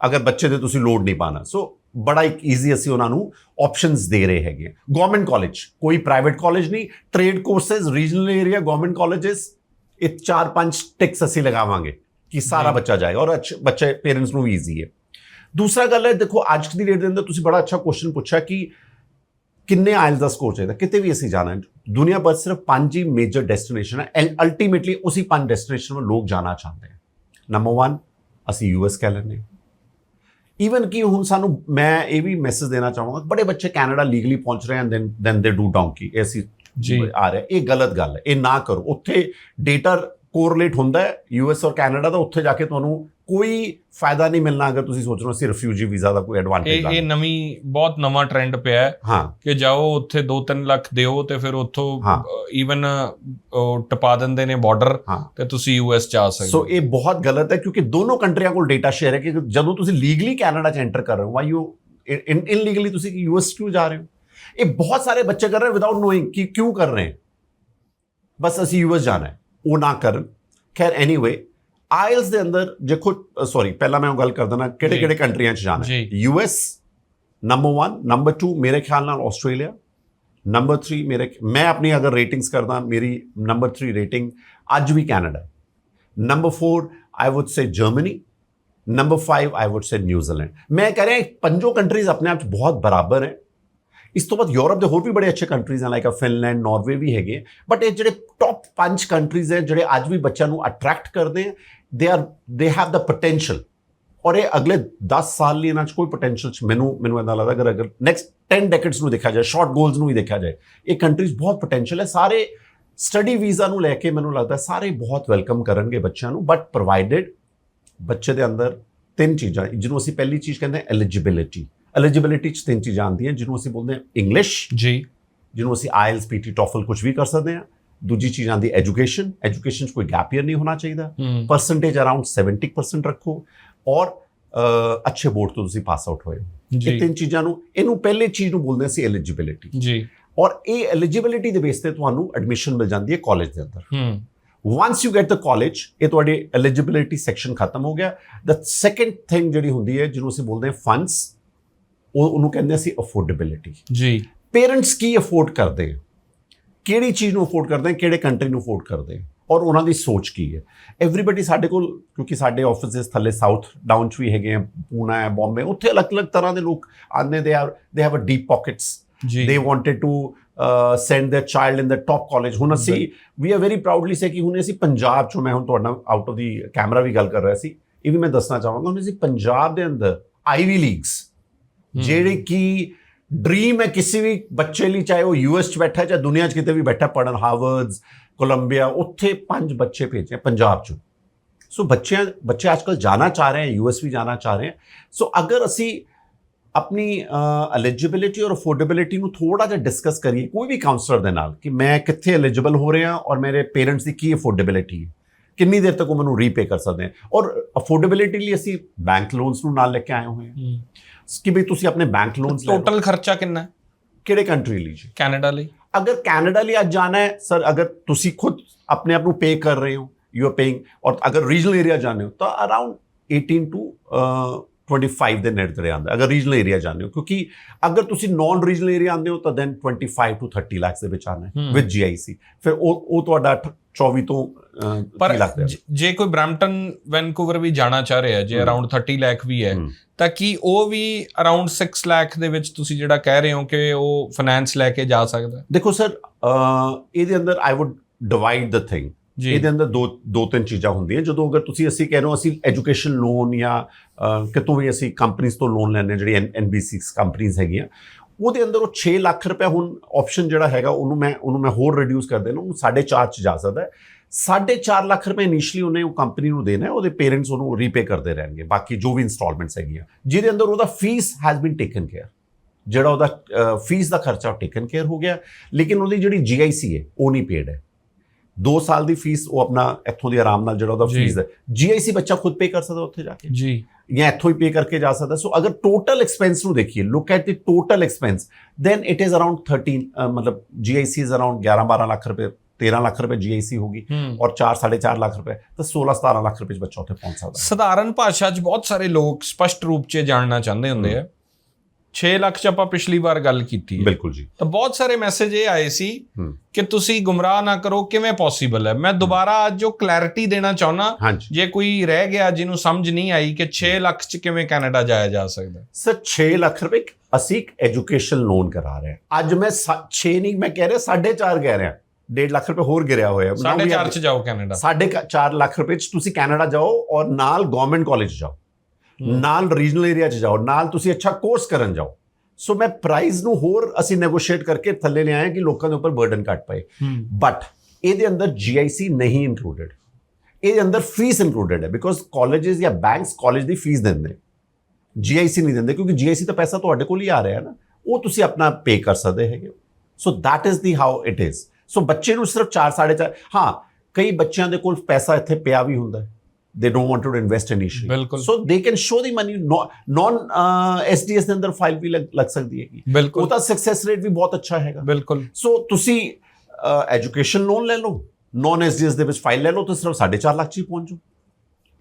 Speaker 1: ਅਗਰ ਬੱਚੇ ਦੇ ਤੁਸੀਂ ਲੋਡ ਨਹੀਂ ਪਾਣਾ ਸੋ ਬੜਾ ਇੱਕ ਈਜ਼ੀ ਅਸੀਂ ਉਹਨਾਂ ਨੂੰ ਆਪਸ਼ਨਸ ਦੇ ਰਹੇ ਹੈਗੇ ਗਵਰਨਮੈਂਟ ਕਾਲਜ ਕੋਈ ਪ੍ਰਾਈਵੇਟ ਕਾਲਜ ਨਹੀਂ trade courses regional area government colleges ਇਹ ਚਾਰ ਪੰਜ ਟਿਕਸ ਅਸੀਂ ਲਗਾਵਾਂਗੇ ਕਿ ਸਾਰਾ। ਬੱਚਾ ਜਾਏਗਾ ਔਰ ਅੱਛੇ ਬੱਚੇ ਪੇਰੈਂਟਸ ਨੂੰ ਵੀ ਈਜ਼ੀ ਹੈ। ਦੂਸਰਾ ਗੱਲ ਹੈ ਦੇਖੋ ਅੱਜ ਦੀ ਡੇਟ ਦੇ ਅੰਦਰ ਤੁਸੀਂ ਬੜਾ ਅੱਛਾ ਕੁਐਸਚਨ ਪੁੱਛਿਆ ਕਿ ਕਿੰਨੇ ਆਇਲਸ ਦਾ ਸਕੋਰ ਚਾਹੀਦਾ ਕਿਤੇ ਵੀ ਅਸੀਂ ਜਾਣਾ ਹੈ ਦੁਨੀਆ ਭਰ ਸਿਰਫ ਪੰਜ ਹੀ ਮੇਜਰ ਡੈਸਟੀਨੇਸ਼ਨ ਹੈ ਐਂਡ ਅਲਟੀਮੇਟਲੀ ਉਸੇ ਪੰਜ ਡੈਸਟੀਨੇਸ਼ਨ ਵੱਲ ਲੋਕ ਜਾਣਾ ਚਾਹੁੰਦੇ ਹਨ ਨੰਬਰ 1 ਅਸੀਂ ਯੂਐਸ ਕਹਿ ਲੈਂਦੇ ਹਾਂ। ਈਵਨ ਕਿ ਹੁਣ ਸਾਨੂੰ ਮੈਂ ਇਹ ਵੀ ਮੈਸੇਜ ਦੇਣਾ ਚਾਹਾਂਗਾ ਬੜੇ ਬੱਚੇ ਕੈਨੇਡਾ ਲੀਗਲੀ ਪਹੁੰਚ ਰਹੇ ਹਨ then then they do donkey ਅਸੀਂ
Speaker 2: ਜੀ।
Speaker 1: ਆ ਰਿਹਾ ਇਹ ਗਲਤ ਗੱਲ ਹੈ ਇਹ ਨਾ ਕਰੋ। ਉੱਥੇ ਡੇਟਾ ਕੋਰਿਲੇਟ ਹੁੰਦਾ ਹੈ ਯੂਐਸ ਔਰ ਕੈਨੇਡਾ ਦਾ ਉੱਥੇ ਜਾ ਕੇ ਤੁਹਾਨੂੰ ਕੋਈ ਫਾਇਦਾ ਨਹੀਂ ਮਿਲਣਾ ਅਗਰ ਤੁਸੀਂ ਸੋਚ ਰਹੇ ਹੋ ਸੀ ਰਿਫਿਊਜੀ ਵੀਜ਼ਾ ਦਾ ਕੋਈ ਐਡਵਾਂਟੇਜ
Speaker 2: ਇਹ ਇਹ ਨਵੀਂ ਬਹੁਤ ਨਵਾਂ ਟ੍ਰੈਂਡ ਪਿਆ ਹੈ
Speaker 1: ਹਾਂ।
Speaker 2: ਕਿ ਜਾਓ ਉੱਥੇ 2-3 ਲੱਖ ਦਿਓ ਤੇ ਫਿਰ ਉੱਥੋਂ। ਈਵਨ ਟਪਾ ਦਿੰਦੇ ਨੇ ਬਾਰਡਰ ਤੇ ਤੁਸੀਂ ਯੂਐਸ ਜਾ ਸਕਦੇ
Speaker 1: ਸੋ ਇਹ ਬਹੁਤ ਗਲਤ ਹੈ ਕਿਉਂਕਿ ਦੋਨੋਂ ਕੰਟਰੀਆਂ ਕੋਲ ਡੇਟਾ ਸ਼ੇਅਰ ਹੈ ਕਿ ਜਦੋਂ ਤੁਸੀਂ ਲੀਗਲੀ ਕੈਨੇਡਾ ਚ ਐਂਟਰ ਕਰ ਰਹੇ ਹੋ ਵਾਈ ਯੂ ਇਨਲੀਗਲੀ ਤੁਸੀਂ ਯੂਐਸ ਕਿਉਂ ਜਾ ਰਹੇ ਹੋ? ਇਹ ਬਹੁਤ ਸਾਰੇ ਬੱਚੇ ਕਰ ਰਹੇ ਵਿਦਆਊਟ ਨੋਇੰਗ ਕਿ ਕਿਉਂ ਕਰ ਰਹੇ ਬਸ ਅਸੀਂ ਯੂਐਸ ਜਾਣਾ ਹੈ। ਉਹ ਨਾ ਕਰਨ। ਖੈਰ ਐਨੀਵੇ ਆਇਲਸ ਦੇ ਅੰਦਰ ਦੇਖੋ ਸੌਰੀ ਪਹਿਲਾਂ ਮੈਂ ਉਹ ਗੱਲ ਕਰ ਦਣਾ ਕਿਹੜੇ। ਕਿਹੜੇ ਕੰਟਰੀਆਂ ਚ ਜਾਣਾ ਹੈ। ਯੂਐਸ ਨੰਬਰ 1 ਨੰਬਰ 2 ਮੇਰੇ ਖਿਆਲ ਨਾਲ ਆਸਟ੍ਰੇਲੀਆ ਨੰਬਰ 3 ਮੇਰੇ ਮੈਂ ਆਪਣੀ ਅਗਰ ਰੇਟਿੰਗਸ ਕਰਦਾ ਮੇਰੀ ਨੰਬਰ 3 ਰੇਟਿੰਗ ਅੱਜ ਵੀ Canada number 4 I would say Germany number 5 I would say New Zealand ਮੈਂ ਕਹ ਰਿਹਾ ਪੰਜੋ ਕੰਟਰੀਜ਼ ਆਪਣੇ ਆਪ 'ਚ ਬਹੁਤ ਬਰਾਬਰ ਹੈ ਇਸ ਤੋਂ ਬਾਅਦ ਯੂਰਪ ਦੇ ਹੋਰ ਵੀ ਬੜੇ ਅੱਛੇ ਕੰਟਰੀਜ਼ ਹਨ ਲਾਈਕ ਫਿਨਲੈਂਡ ਨਾਰਵੇ ਵੀ ਹੈਗੇ ਬਟ ਇਹ ਜਿਹੜੇ ਟੌਪ ਪੰਜ ਕੰਟਰੀਜ਼ ਹੈ ਜਿਹੜੇ ਅੱਜ ਵੀ ਬੱਚਿਆਂ ਨੂੰ ਅਟਰੈਕਟ ਕਰਦੇ ਆ ਦੇ are they have the potential ਔਰ ਇਹ ਅਗਲੇ 10 ਸਾਲ ਲਈ ਇਹਨਾਂ 'ਚ ਕੋਈ ਪੋਟੈਂਸ਼ੀਅਲ ਮੈਨੂੰ ਮੈਨੂੰ ਇਦਾਂ ਲੱਗਦਾ ਅਗਰ ਅਗਰ ਨੈਕਸਟ 10 ਡੈਕੇਡਸ ਨੂੰ ਦੇਖਿਆ ਜਾਏ ਸ਼ਾਰਟ ਗੋਲਸ ਨੂੰ ਵੀ ਦੇਖਿਆ ਜਾਏ ਇਹ ਕੰਟਰੀਜ਼ ਬਹੁਤ ਪੋਟੈਂਸ਼ੀਅਲ ਹੈ। ਸਾਰੇ ਸਟੱਡੀ ਵੀਜ਼ਾ ਨੂੰ ਲੈ ਕੇ ਮੈਨੂੰ ਲੱਗਦਾ ਸਾਰੇ ਬਹੁਤ ਵੈਲਕਮ ਕਰਨਗੇ ਬੱਚਿਆਂ ਨੂੰ ਬਟ ਪ੍ਰੋਵਾਈਡਡ ਬੱਚੇ ਦੇ ਅੰਦਰ ਤਿੰਨ ਚੀਜ਼ਾਂ ਜਿਹਨੂੰ ਅਸੀਂ ਪਹਿਲੀ ਚੀਜ਼ ਕਹਿੰਦੇ ਹਾਂ ਐਲੀਜੀਬਿਲਿਟੀ ਐਲੀਜੀਬਿਲਿਟੀ 'ਚ ਤਿੰਨ ਚੀਜ਼ਾਂ ਆਉਂਦੀਆਂ ਜਿਹਨੂੰ ਅਸੀਂ ਬੋਲਦੇ ਹਾਂ ਇੰਗਲਿਸ਼
Speaker 2: ਜੀ।
Speaker 1: ਜਿਹਨੂੰ ਅਸੀਂ ਆਇਲਸ ਪੀਟੀ ਟੋਫਲ ਕੁਝ ਵੀ ਕਰ ਸਕਦੇ ਹਾਂ। ਦੂਜੀ ਚੀਜ਼ ਆਉਂਦੀ ਐਜੂਕੇਸ਼ਨ। ਐਜੂਕੇਸ਼ਨ 'ਚ ਕੋਈ ਗੈਪ ਈਅਰ ਨਹੀਂ ਹੋਣਾ ਚਾਹੀਦਾ। ਪਰਸੈਂਟੇਜ ਅਰਾਊਂਡ 70% ਰੱਖੋ। ਔਰ ਅੱਛੇ ਬੋਰਡ ਤੋਂ ਤੁਸੀਂ ਪਾਸ ਆਊਟ ਹੋਏ ਇਹ ਤਿੰਨ ਚੀਜ਼ਾਂ ਨੂੰ ਇਹਨੂੰ ਪਹਿਲੇ ਚੀਜ਼ ਨੂੰ ਬੋਲਦੇ ਸੀ ਐਲੀਜੀਬਿਲਿਟੀ
Speaker 2: ਜੀ।
Speaker 1: ਔਰ ਇਹ ਐਲੀਜੀਬਿਲਿਟੀ ਦੇ ਬੇਸ ਤੇ ਤੁਹਾਨੂੰ ਐਡਮਿਸ਼ਨ ਮਿਲ ਜਾਂਦੀ ਹੈ ਕਾਲਜ ਦੇ ਅੰਦਰ।
Speaker 2: ਹੂੰ।
Speaker 1: Once you get the college ਇਹ ਤੁਹਾਡੀ ਐਲੀਜੀਬਿਲਿਟੀ ਸੈਕਸ਼ਨ ਖਤਮ ਹੋ ਗਿਆ। ਦ ਸੈਕੰਡ ਥਿੰਗ ਜਿਹੜੀ ਹੁੰਦੀ ਹੈ ਜਿਹਨੂੰ ਅਸੀਂ ਬੋਲਦੇ ਹਾਂ ਫੰਡਸ ਉਹ ਉਹਨੂੰ ਕਹਿੰਦੇ ਅਸੀਂ ਅਫੋਰਡੇਬਿਲਿਟੀ
Speaker 2: ਜੀ।
Speaker 1: ਪੇਰੈਂਟਸ ਕੀ ਅਫੋਰਡ ਕਰਦੇ ਆ? ਕਿਹੜੀ ਚੀਜ਼ ਨੂੰ ਅਫੋਰਡ ਕਰਦੇ ਆ ਕਿਹੜੇ ਕੰਟਰੀ ਨੂੰ ਅਫੋਰਡ ਕਰਦੇ ਆ ਔਰ ਉਹਨਾਂ ਦੀ ਸੋਚ ਕੀ ਹੈ? ਐਵਰੀਬਾਡੀ ਸਾਡੇ ਕੋਲ ਕਿਉਂਕਿ ਸਾਡੇ ਆਫਿਸਿਸ ਥੱਲੇ ਸਾਊਥ ਡਾਊਨ ਚ ਵੀ ਹੈਗੇ ਆ ਪੂਨਾ ਹੈ ਬੰਬੇ ਉੱਥੇ ਅਲੱਗ-ਅਲੱਗ ਤਰ੍ਹਾਂ ਦੇ ਲੋਕ ਆਉਂਦੇ they are they have a deep pockets
Speaker 2: ਜੀ।
Speaker 1: They wanted to uh, send their child in the top college. ਹੁਣ ਅਸੀਂ we are very proudly say ਕਿ ਹੁਣ ਅਸੀਂ ਪੰਜਾਬ ਚੋਂ ਮੈਂ ਹੁਣ ਤੁਹਾਡਾ ਆਊਟ ਆਫ ਦੀ ਕੈਮਰਾ ਵੀ ਗੱਲ ਕਰ ਰਿਹਾ ਸੀ ਇਹ ਵੀ ਮੈਂ ਦੱਸਣਾ ਚਾਹਾਂਗਾ ਹੁਣ ਅਸੀਂ ਪੰਜਾਬ ਦੇ ਅੰਦਰ ਆਈਵੀ ਲੀਗਸ ਜਿਹੜੇ ਕਿ ਡ੍ਰੀਮ ਹੈ ਕਿਸੇ ਵੀ ਬੱਚੇ ਲਈ ਚਾਹੇ ਉਹ ਯੂਐਸ ਚ ਬੈਠਾ ਹੈ, ਚਾਹੇ ਦੁਨੀਆ ਚ ਕਿਤੇ ਵੀ ਬੈਠਾ ਪੜਨ ਹਾਰਵਰਡਸ ਕੋਲੰਬੀਆ ਉੱਥੇ ਪੰਜ ਬੱਚੇ ਭੇਜੇ ਪੰਜਾਬ ਚ। ਸੋ ਬੱਚਿਆਂ ਬੱਚੇ ਅੱਜਕੱਲ ਜਾਣਾ ਚਾਹ ਰਹੇ ਹਨ ਯੂਐਸ ਵੀ ਜਾਣਾ ਚਾਹ ਰਹੇ ਹਨ ਸੋ ਅਗਰ ਅਸੀਂ ਆਪਣੀ ਐਲੀਜੀਬਿਲਿਟੀ ਔਰ ਅਫੋਰਡੇਬਿਲਿਟੀ ਨੂੰ ਥੋੜਾ ਜਿਹਾ ਡਿਸਕਸ ਕਰੀਏ ਕੋਈ ਵੀ ਕਾਉਂਸਲਰ ਦੇ ਨਾਲ ਕਿ ਮੈਂ ਕਿੱਥੇ ਐਲੀਜੀਬਲ ਹੋ ਰਿਹਾ ਔਰ ਮੇਰੇ ਪੇਰੈਂਟਸ ਦੀ ਕੀ ਅਫੋਰਡੇਬਿਲਿਟੀ ਹੈ ਕਿੰਨੀ ਦੇਰ ਤੱਕ ਉਹ ਮੈਨੂੰ ਰੀਪੇ ਕਰ ਸਕਦੇ ਹਨ ਔਰ ਅਫੋਰਡੇਬਿਲਿਟੀ ਲਈ ਅਸੀਂ ਬੈਂਕ ਲੋਨਸ ਨੂੰ ਨਾਲ ਲੈ ਕੇ ਆਏ ਹੋਏ ਹਾਂ। ਕਿ ਵੀ ਤੁਸੀਂ ਆਪਣੇ ਬੈਂਕ ਲੋਨਸ
Speaker 2: ਟੋਟਲ ਖਰਚਾ ਕਿੰਨਾ ਹੈ
Speaker 1: ਕਿਹੜੇ ਕੰਟਰੀ ਲਈ ਜੀ
Speaker 2: ਕੈਨੇਡਾ ਲਈ
Speaker 1: ਅਗਰ ਕੈਨੇਡਾ ਲਈ ਅੱਜ ਜਾਣਾ ਹੈ ਸਰ ਅਗਰ ਤੁਸੀਂ ਖੁਦ ਆਪਣੇ ਆਪ ਨੂੰ ਪੇ ਕਰ ਰਹੇ ਹੋ ਯੂ ਆਰ ਪੇਇੰਗ ਔਰ ਅਗਰ ਰੀਜਨਲ ਏਰੀਆ ਜਾਣੇ ਹੋ ਤਾਂ ਅਰਾਊਂਡ 18 ਟੂ 25 ਦੇ ਨੇੜੇ ਤੇੜੇ ਆਉਂਦਾ ਅਗਰ ਰੀਜਨਲ ਏਰੀਆ ਜਾਂਦੇ ਹੋ ਕਿਉਂਕਿ ਅਗਰ ਤੁਸੀਂ ਨਾਨ ਰੀਜਨਲ ਏਰੀਆ ਆਉਂਦੇ ਹੋ ਤਾਂ ਦੈਨ 25 ਟੂ 30 ਲੱਖ ਦੇ ਵਿੱਚ ਆਣਾ ਹੈ। ਵਿਦ ਜੀਆਈਸੀ ਫਿਰ ਉਹ ਉਹ ਤੁਹਾਡਾ 24 ਤੋਂ ਅਹ, 30
Speaker 2: ਪਰ
Speaker 1: ਲੱਖ ਦੇ
Speaker 2: ਜ- ਕੋਈ ਬ੍ਰੈਂਪਟਨ ਵੈਨਕੂਵਰ ਵੀ ਜਾਣਾ ਚਾਹ ਰਿਹਾ ਜੇ। ਅਰਾਊਂਡ 30 ਲੱਖ ਵੀ ਹੈ। ਤਾਂ ਕੀ ਉਹ ਵੀ ਅਰਾਊਂਡ 6 ਲੱਖ ਦੇ ਵਿੱਚ ਤੁਸੀਂ ਜਿਹੜਾ ਕਹਿ ਰਹੇ ਹੋ ਕਿ ਉਹ ਫਾਈਨੈਂਸ ਲੈ ਕੇ ਜਾ ਸਕਦਾ?
Speaker 1: ਦੇਖੋ ਸਰ ਇਹਦੇ ਅੰਦਰ I would divide the
Speaker 2: thing
Speaker 1: ਇਹਦੇ ਅੰਦਰ ਦੋ ਦੋ ਤਿੰਨ ਚੀਜ਼ਾਂ ਹੁੰਦੀਆਂ। ਜਦੋਂ ਅਗਰ ਤੁਸੀਂ ਅਸੀਂ ਕਹਿ ਰਹੇ ਹੋ, ਅਸੀਂ ਐਜੂਕੇਸ਼ਨ ਲੋਨ ਜਾਂ ਕਿਤੋਂ ਵੀ ਅਸੀਂ ਕੰਪਨੀਆਂ ਤੋਂ ਲੋਨ ਲੈਣੇ ਜਿਹੜੀ ਐਨਬੀਸੀ ਕੰਪਨੀਆਂ ਹੈਗੀਆਂ, ਉਹਦੇ ਅੰਦਰ ਉਹ 6 ਲੱਖ ਰੁਪਏ ਹੁਣ ਆਪਸ਼ਨ ਜਿਹੜਾ ਹੈਗਾ, ਉਹਨੂੰ ਮੈਂ ਉਹਨੂੰ ਮੈਂ ਹੋਰ ਰਿਡਿਊਸ ਕਰ ਦੇਣਾ ਉਹ 4.5 ਚ ਜਾ ਸਕਦਾ ਹੈ। 4.5 ਲੱਖ ਰੁਪਏ ਇਨੀਸ਼ੀਅਲੀ ਉਹਨੇ ਉਹ ਕੰਪਨੀ ਨੂੰ ਦੇਣਾ ਹੈ, ਉਹਦੇ ਪੇਰੈਂਟਸ ਉਹਨੂੰ ਰੀਪੇ ਕਰਦੇ ਰਹਿਣਗੇ, ਬਾਕੀ ਜੋ ਵੀ ਇਨਸਟਾਲਮੈਂਟਸ ਹੈਗੀਆਂ। ਜਿਹਦੇ ਅੰਦਰ ਉਹਦਾ fees has been taken care ਜਿਹੜਾ ਉਹਦਾ ਫੀਸ ਦਾ ਖਰਚਾ ਟੇਕਨ ਕੇਅਰ ਹੋ ਗਿਆ, ਲੇਕਿਨ ਉਹਦੀ ਜਿਹੜੀ ਜੀਆਈਸੀ ਹੈ, ਉਹ ਨਹੀਂ ਪੇਡ ਹੈ। 2 ਸਾਲ ਦੀ ਫੀਸ ਉਹ ਆਪਣਾ ਇੱਥੋਂ ਦੀ ਆਰਾਮ ਨਾਲ ਜਿਹੜਾ ਉਹਦਾ। ਫੀਸ ਹੈ। ਜੀਆਈਸੀ ਬੱਚਾ ਖੁਦ ਪੇ ਕਰ ਸਕਦਾ ਉੱਥੇ ਜਾ ਕੇ?
Speaker 2: ਜੀ।
Speaker 1: ਜਾਂ ਇੱਥੋਂ ਹੀ ਪੇ ਕਰਕੇ ਜਾ ਸਕਦਾ। ਸੋ ਅਗਰ ਟੋਟਲ ਐਕਸਪੈਂਸ ਨੂੰ ਦੇਖੀਏ look at the total expense then it is around 13 uh, ਮਤਲਬ ਜੀਆਈਸੀ ਇਜ਼ ਅਰਾਊਂਡ 11 12 ਲੱਖ ਰੁਪਏ 13 ਲੱਖ ਰੁਪਏ ਜੀਆਈਸੀ ਹੋਗੀ
Speaker 2: ਹੂੰ
Speaker 1: ਔਰ 4 4.5 ਲੱਖ ਰੁਪਏ ਤਾਂ 16 17 ਲੱਖ ਰੁਪਏ ਚ ਬੱਚਾ ਉੱਥੇ ਪਹੁੰਚ ਸਕਦਾ।
Speaker 2: ਸਧਾਰਨ ਭਾਸ਼ਾ 'ਚ ਬਹੁਤ ਸਾਰੇ ਲੋਕ ਸਪਸ਼ਟ ਰੂਪ 'ਚ ਜਾਣਨਾ ਚਾਹੁੰਦੇ ਹੁੰਦੇ ਆ। 6 ਲੱਖ 'ਚ ਆਪਾਂ ਪਿਛਲੀ ਵਾਰ ਗੱਲ ਕੀਤੀ ਹੈ।
Speaker 1: ਬਿਲਕੁਲ ਜੀ।
Speaker 2: ਤਾਂ ਬਹੁਤ ਸਾਰੇ ਮੈਸੇਜ ਇਹ ਆਏ ਸੀ। ਕਿ ਤੁਸੀਂ ਗੁੰਮਰਾਹ ਨਾ ਕਰੋ ਕਿਵੇਂ ਪੋਸੀਬਲ ਹੈ? ਮੈਂ ਦੁਬਾਰਾ ਅੱਜ ਜੋ ਕਲੈਰਿਟੀ ਦੇਣਾ ਚਾਹੁੰਦਾ
Speaker 1: ਹਾਂਜੀ।
Speaker 2: ਜੇ ਕੋਈ ਰਹਿ ਗਿਆ ਜਿਹਨੂੰ ਸਮਝ ਨਹੀਂ ਆਈ ਕਿ 6 ਲੱਖ 'ਚ ਕਿਵੇਂ ਕੈਨੇਡਾ ਜਾਇਆ ਜਾ ਸਕਦਾ।
Speaker 1: ਸਰ 6 ਲੱਖ ਰੁਪਏ ਅਸੀਂ ਇੱਕ ਐਜੂਕੇਸ਼ਨ ਲੋਨ ਕਰਾ ਰਹੇ ਹਾਂ। ਅੱਜ ਮੈਂ 6 ਨਹੀਂ ਮੈਂ ਕਹਿ ਰਿਹਾ 4.5 ਕਹਿ ਰਿਹਾ। 1.5 ਲੱਖ ਰੁਪਏ ਹੋਰ ਗਿਰਿਆ ਹੋਇਆ। Now
Speaker 2: ਸਾਢੇ
Speaker 1: we
Speaker 2: ਚਾਰ
Speaker 1: are-
Speaker 2: 'ਚ ਜਾਓ ਕੈਨੇਡਾ।
Speaker 1: ਸਾਢੇ ਕੁ ਚਾਰ ਲੱਖ ਰੁਪਏ ਚ ਤੁਸੀਂ ਕੈਨੇਡਾ ਜਾਓ ਔਰ ਨਾਲ ਗਵਰਨਮੈਂਟ ਕਾਲਜ ਜਾਓ। ਨਾਲ ਰੀਜਨਲ ਏਰੀਆ 'ਚ ਜਾਓ ਨਾਲ ਤੁਸੀਂ ਅੱਛਾ ਕੋਰਸ ਕਰਨ ਜਾਓ। ਸੋ ਮੈਂ ਪ੍ਰਾਈਸ ਨੂੰ ਹੋਰ ਅਸੀਂ ਨੈਗੋਸ਼ੀਏਟ ਕਰਕੇ ਥੱਲੇ ਲਿਆਏ ਕਿ ਲੋਕਾਂ ਦੇ ਉੱਪਰ ਬਰਡਨ ਘੱਟ ਪਏ। ਬਟ ਇਹਦੇ ਅੰਦਰ GIC ਨਹੀਂ ਇਨਕਲੂਡਡ ਇਹਦੇ ਅੰਦਰ ਫੀਸ ਇਨਕਲੂਡਡ ਹੈ ਬਿਕੋਜ਼ ਕਾਲਜਸ ਜਾਂ ਬੈਂਕਸ ਕਾਲਜ ਦੀ ਫੀਸ ਦਿੰਦੇ GIC ਨਹੀਂ ਦਿੰਦੇ ਕਿਉਂਕਿ GIC ਤਾਂ ਪੈਸਾ ਤੁਹਾਡੇ ਕੋਲ ਹੀ ਆ ਰਿਹਾ ਨਾ। ਉਹ ਤੁਸੀਂ ਆਪਣਾ ਪੇ ਕਰ ਸਕਦੇ ਹੈਗੇ ਸੋ that is the how it is ਸੋ ਬੱਚੇ ਨੂੰ ਸਿਰਫ 4 4.5 ਹਾਂ ਕਈ ਬੱਚਿਆਂ ਦੇ ਕੋਲ ਪੈਸਾ ਇੱਥੇ ਪਿਆ ਵੀ ਹੁੰਦਾ ਹੈ। They don't want to invest initially
Speaker 2: ਬਿਲਕੁਲ।
Speaker 1: so they can show the money non SDS ਦੇ ਅੰਦਰ ਫਾਈਲ ਵੀ ਲੱਗ ਸਕਦੀ ਹੈਗੀ
Speaker 2: ਬਿਲਕੁਲ
Speaker 1: ਤਾਂ ਸਕਸੈਸ ਰੇਟ ਵੀ ਬਹੁਤ ਅੱਛਾ ਹੈਗਾ
Speaker 2: ਬਿਲਕੁਲ
Speaker 1: ਸੋ ਤੁਸੀਂ ਐਜੂਕੇਸ਼ਨ ਲੋਨ ਲੈ ਲਓ ਨਾਨ ਐਸਡੀਐਸ ਦੇ ਵਿੱਚ ਫਾਈਲ ਲੈ ਲਓ ਤਾਂ ਸਿਰਫ 4.5 ਲੱਖ ਚ ਹੀ ਪਹੁੰਚ ਜਾਓ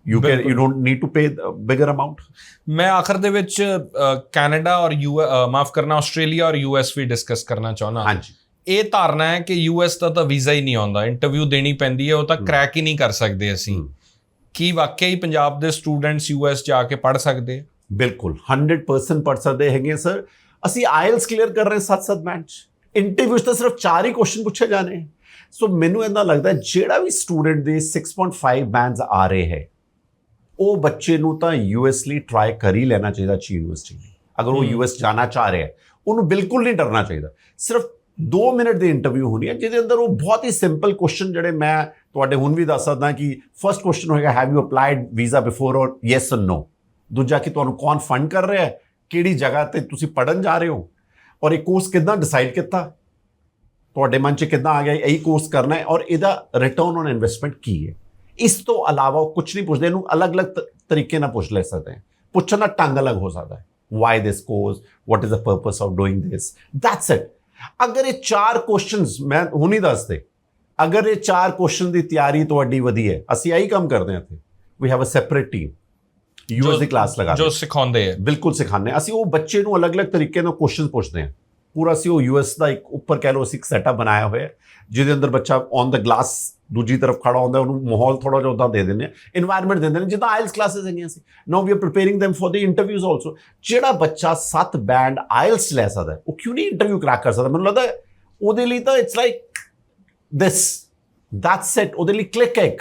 Speaker 1: you
Speaker 2: can.
Speaker 1: You don't need to pay bigger amount
Speaker 2: ਮੈਂ ਆਖਰ ਦੇ ਵਿੱਚ ਕੈਨੇਡਾ ਔਰ ਯੂ ਮਾਫ ਕਰਨਾ ਆਸਟ੍ਰੇਲੀਆ ਔਰ ਯੂਐਸ ਵੀ ਡਿਸਕਸ ਕਰਨਾ ਚਾਹੁੰਦਾ
Speaker 1: ਹਾਂਜੀ
Speaker 2: ਇਹ ਧਾਰਨਾ ਹੈ ਕਿ ਯੂਐਸ ਦਾ ਤਾਂ ਵੀਜ਼ਾ ਹੀ ਨਹੀਂ ਆਉਂਦਾ ਇੰਟਰਵਿਊ ਦੇਣੀ ਪੈਂਦੀ ਹੈ ਉਹ ਤਾਂ ਕਰੈਕ ਹੀ ਨਹੀਂ ਕਰ ਸਕਦੇ ਅਸੀਂ। ਕੀ ਵਾਕਈ ਪੰਜਾਬ ਦੇ ਸਟੂਡੈਂਟਸ ਯੂਐਸ ਜਾ ਕੇ ਪੜ ਸਕਦੇ ਆ?
Speaker 1: ਬਿਲਕੁਲ 100% ਪੜ ਸਕਦੇ ਹੈਗੇ ਸਰ ਅਸੀਂ ਆਇਲਸ ਕਲੀਅਰ ਕਰ ਰਹੇ ਸੱਤ ਸੱਤ ਬੈਂਚ ਇੰਟਰਵਿਊ ਤਾਂ ਸਿਰਫ ਚਾਰ ਹੀ ਕੁਐਸਚਨ ਪੁੱਛੇ ਜਾਣੇ। ਸੋ ਮੈਨੂੰ ਇਹਦਾ ਲੱਗਦਾ ਜਿਹੜਾ ਵੀ ਸਟੂਡੈਂਟ ਦੇ 6.5 ਬੈਂਡਸ ਆ ਰਹੇ ਹੈ ਉਹ ਬੱਚੇ ਨੂੰ ਤਾਂ ਯੂਐਸ ਲਈ ਟਰਾਈ ਕਰ ਹੀ ਲੈਣਾ ਚਾਹੀਦਾ ਚੀ ਯੂਨੀਵਰਸਿਟੀ ਅਗਰ ਉਹ
Speaker 2: ਹਮ।
Speaker 1: ਯੂਐਸ ਜਾਣਾ ਚਾਹ ਰਿਹਾ ਉਹਨੂੰ ਬਿਲਕੁਲ ਨਹੀਂ ਡਰਨਾ ਚਾਹੀਦਾ। ਸਿਰਫ 2 ਮਿੰਟ ਦੀ ਇੰਟਰਵਿਊ ਹੋਣੀ ਹੈ, ਜਿਹਦੇ ਅੰਦਰ ਉਹ ਬਹੁਤ ਹੀ ਸਿੰਪਲ ਕੁਐਸਚਨ ਜਿਹੜੇ ਮੈਂ ਤੁਹਾਡੇ ਹੁਣ ਵੀ ਦੱਸ ਸਕਦਾ ਕਿ ਫਰਸਟ ਕੁਐਸਚਨ ਹੋਏਗਾ have you applied visa before or yes or no ਦੂਜਾ ਕਿ ਤੁਹਾਨੂੰ ਕੌਣ ਫੰਡ ਕਰ ਰਿਹਾ ਹੈ, ਕਿਹੜੀ ਜਗ੍ਹਾ ਤੇ ਤੁਸੀਂ ਪੜਨ ਜਾ ਰਹੇ ਹੋ? ਔਰ ਇਹ ਕੋਰਸ ਕਿੱਦਾਂ ਡਿਸਾਈਡ ਕੀਤਾ? ਤੁਹਾਡੇ ਮਨ 'ਚ ਕਿੱਦਾਂ ਆ ਗਿਆ ਇਹੀ ਕੋਰਸ ਕਰਨਾ ਹੈ ਔਰ ਇਹਦਾ ਰਿਟਰਨ ਔਨ ਇਨਵੈਸਟਮੈਂਟ ਕੀ ਹੈ? ਇਸ ਤੋਂ ਇਲਾਵਾ ਉਹ ਕੁਝ ਨਹੀਂ ਪੁੱਛਦੇ, ਇਹਨੂੰ ਅਲੱਗ-ਅਲੱਗ ਤਰੀਕੇ ਨਾਲ ਪੁੱਛ ਲੈ ਸਕਦੇ ਹੈ। ਪੁੱਛਣ ਦਾ ਢੰਗ ਅਲੱਗ ਹੋ ਸਕਦਾ ਹੈ। Why this course what is the purpose of doing this that's it ਅਗਰ ਇਹ ਚਾਰ ਕੁਐਸਚਨਸ ਮੈਂ ਹੁਣੀ ਦੱਸਦੇ ਅਗਰ ਇਹ ਚਾਰ ਕੁਐਸਚਨ ਦੀ ਤਿਆਰੀ ਤੁਹਾਡੀ ਵਧੀਆ ਹੈ ਅਸੀਂ ਆਹੀ ਕੰਮ ਕਰਦੇ ਹਾਂ ਇੱਥੇ। We have a separate team US the class ਲਗਾ
Speaker 2: ਜੋ ਸਿਖਾਉਂਦੇ ਆ
Speaker 1: ਬਿਲਕੁਲ ਸਿਖਾਉਂਦੇ ਹਾਂ। ਅਸੀਂ ਉਹ ਬੱਚੇ ਨੂੰ ਅਲੱਗ-ਅਲੱਗ ਤਰੀਕੇ ਨਾਲ ਕੁਐਸਚਨ ਪੁੱਛਦੇ ਹਾਂ। ਪੂਰਾ ਅਸੀਂ ਉਹ ਯੂਐਸ ਦਾ ਇੱਕ ਉੱਪਰ ਕਹਿ ਲਓ ਅਸੀਂ ਇੱਕ ਸੈਟਅਪ ਬਣਾਇਆ ਹੋਇਆ ਜਿਹਦੇ ਅੰਦਰ ਬੱਚਾ ਔਨ ਦਾ ਗਲਾਸ ਦੂਜੀ ਤਰਫ ਖੜਾ ਹੁੰਦਾ, ਉਹਨੂੰ ਮਾਹੌਲ ਥੋੜਾ ਜਿਹਾ ਉਦਾਂ ਦੇ ਦਿੰਦੇ ਆ এনवायरमेंट ਦਿੰਦੇ ਨੇ ਜਿੱਦਾਂ ਆਇਲਸ ਕਲਾਸਿਸ ਹੈਗੀਆਂ ਸੀ। Now we are preparing them for the interviews also ਜਿਹੜਾ ਬੱਚਾ ਸੱਤ ਬੈਂਡ ਆਇਲਸ ਲੈ ਸਕਦਾ ਉਹ ਕਿਉਂ ਨਹੀਂ ਇੰਟਰਵਿਊ ਕਰਾਕ ਕਰ ਸਕਦਾ? ਮੈਨੂੰ ਲੱਗਦਾ ਉਹਦੇ ਲਈ ਤਾਂ it's like this that's set ਉਹਦੇ ਲਈ ਕਲਿੱਕ ਹੈ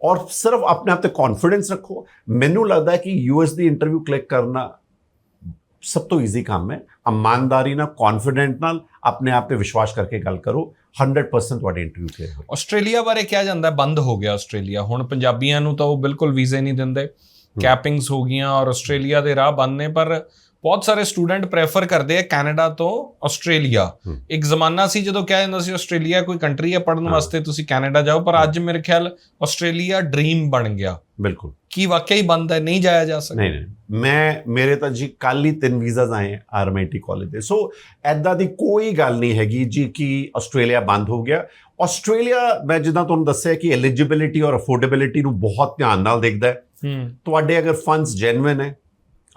Speaker 1: ਔਰ ਸਿਰਫ ਆਪਣੇ ਆਪ ਤੇ ਕੌਨਫੀਡੈਂਸ ਰੱਖੋ। ਮੈਨੂੰ ਲੱਗਦਾ ਕਿ ਯੂਐਸ ਦੀ ਇੰਟਰਵਿਊ ਕਲਿੱਕ ਕਰਨਾ ਸਭ ਤੋਂ ਈਜ਼ੀ ਕੰਮ ਹੈ। ਇਮਾਨਦਾਰੀ ਨਾਲ ਕੌਨਫੀਡੈਂਟ ਨਾਲ ਆਪਣੇ ਆਪ ਤੇ ਵਿਸ਼ਵਾਸ ਕਰਕੇ ਗੱਲ ਕਰੋ। 100% ਤੁਹਾਡੀ ਇੰਟਰਵਿਊ ਕਲੀਅਰ ਹੋ
Speaker 2: ਆਸਟ੍ਰੇਲੀਆ ਬਾਰੇ ਕਿਹਾ ਜਾਂਦਾ ਹੈ, ਬੰਦ ਹੋ ਗਿਆ ਆਸਟ੍ਰੇਲੀਆ। ਹੁਣ ਪੰਜਾਬੀਆਂ ਨੂੰ ਤਾਂ ਉਹ ਬਿਲਕੁਲ ਵੀਜ਼ੇ ਨਹੀਂ ਦਿੰਦੇ। ਕੈਪਿੰਗਸ ਹੋ ਗਈਆਂ ਔਰ ਆਸਟ੍ਰੇਲੀਆ ਦੇ ਰਾਹ ਬੰਦ ਨੇ ਪਰ ਬਹੁਤ ਸਾਰੇ ਸਟੂਡੈਂਟ ਪ੍ਰੇਫਰ ਕਰਦੇ ਆ ਕੈਨੇਡਾ ਤੋਂ ਆਸਟ੍ਰੇਲੀਆ। ਇੱਕ ਜ਼ਮਾਨਾ ਸੀ ਜਦੋਂ ਕਿਹਾ ਜਾਂਦਾ ਸੀ ਆਸਟ੍ਰੇਲੀਆ ਕੋਈ ਕੰਟਰੀ ਹੈ ਪੜਨ
Speaker 1: ਹਾਂ।
Speaker 2: ਵਾਸਤੇ ਤੁਸੀਂ ਕੈਨੇਡਾ ਜਾਓ ਪਰ ਅੱਜ ਮੇਰੇ ਖਿਆਲ ਆਸਟ੍ਰੇਲੀਆ ਡ੍ਰੀਮ ਬਣ ਗਿਆ।
Speaker 1: ਬਿਲਕੁਲ।
Speaker 2: ਕੀ ਵਾਕਈ ਬੰਦ ਹੈ ਨਹੀਂ ਜਾਇਆ ਜਾ ਸਕਦਾ।
Speaker 1: ਨਹੀਂ ਨਹੀਂ। ਮੈਂ ਮੇਰੇ ਤਾਂ ਜੀ ਕੱਲ ਹੀ ਤਿੰਨ ਵੀਜ਼ਾਸ ਆਏ ਆਰਐਮਆਈਟੀ ਕਾਲਜ ਦੇ। ਸੋ ਐਦਾਂ ਦੀ ਕੋਈ ਗੱਲ ਨਹੀਂ ਹੈਗੀ ਜੀ ਕਿ ਆਸਟ੍ਰੇਲੀਆ ਬੰਦ ਹੋ ਗਿਆ। ਆਸਟ੍ਰੇਲੀਆ ਮੈਂ ਜਿੱਦਾਂ ਤੁਹਾਨੂੰ ਦੱਸਿਆ ਕਿ ਐਲੀਜੀਬਿਲਿਟੀ ਔਰ ਅਫੋਰਡੇਬਿਲਿਟੀ ਨੂੰ ਬਹੁਤ ਧਿਆਨ ਨਾਲ ਦੇਖਦਾ ਹੈ।
Speaker 2: ਹੂੰ।
Speaker 1: ਤੁਹਾਡੇ ਅਗਰ ਫੰਡਸ ਜੈਨੂਇਨ ਹੈ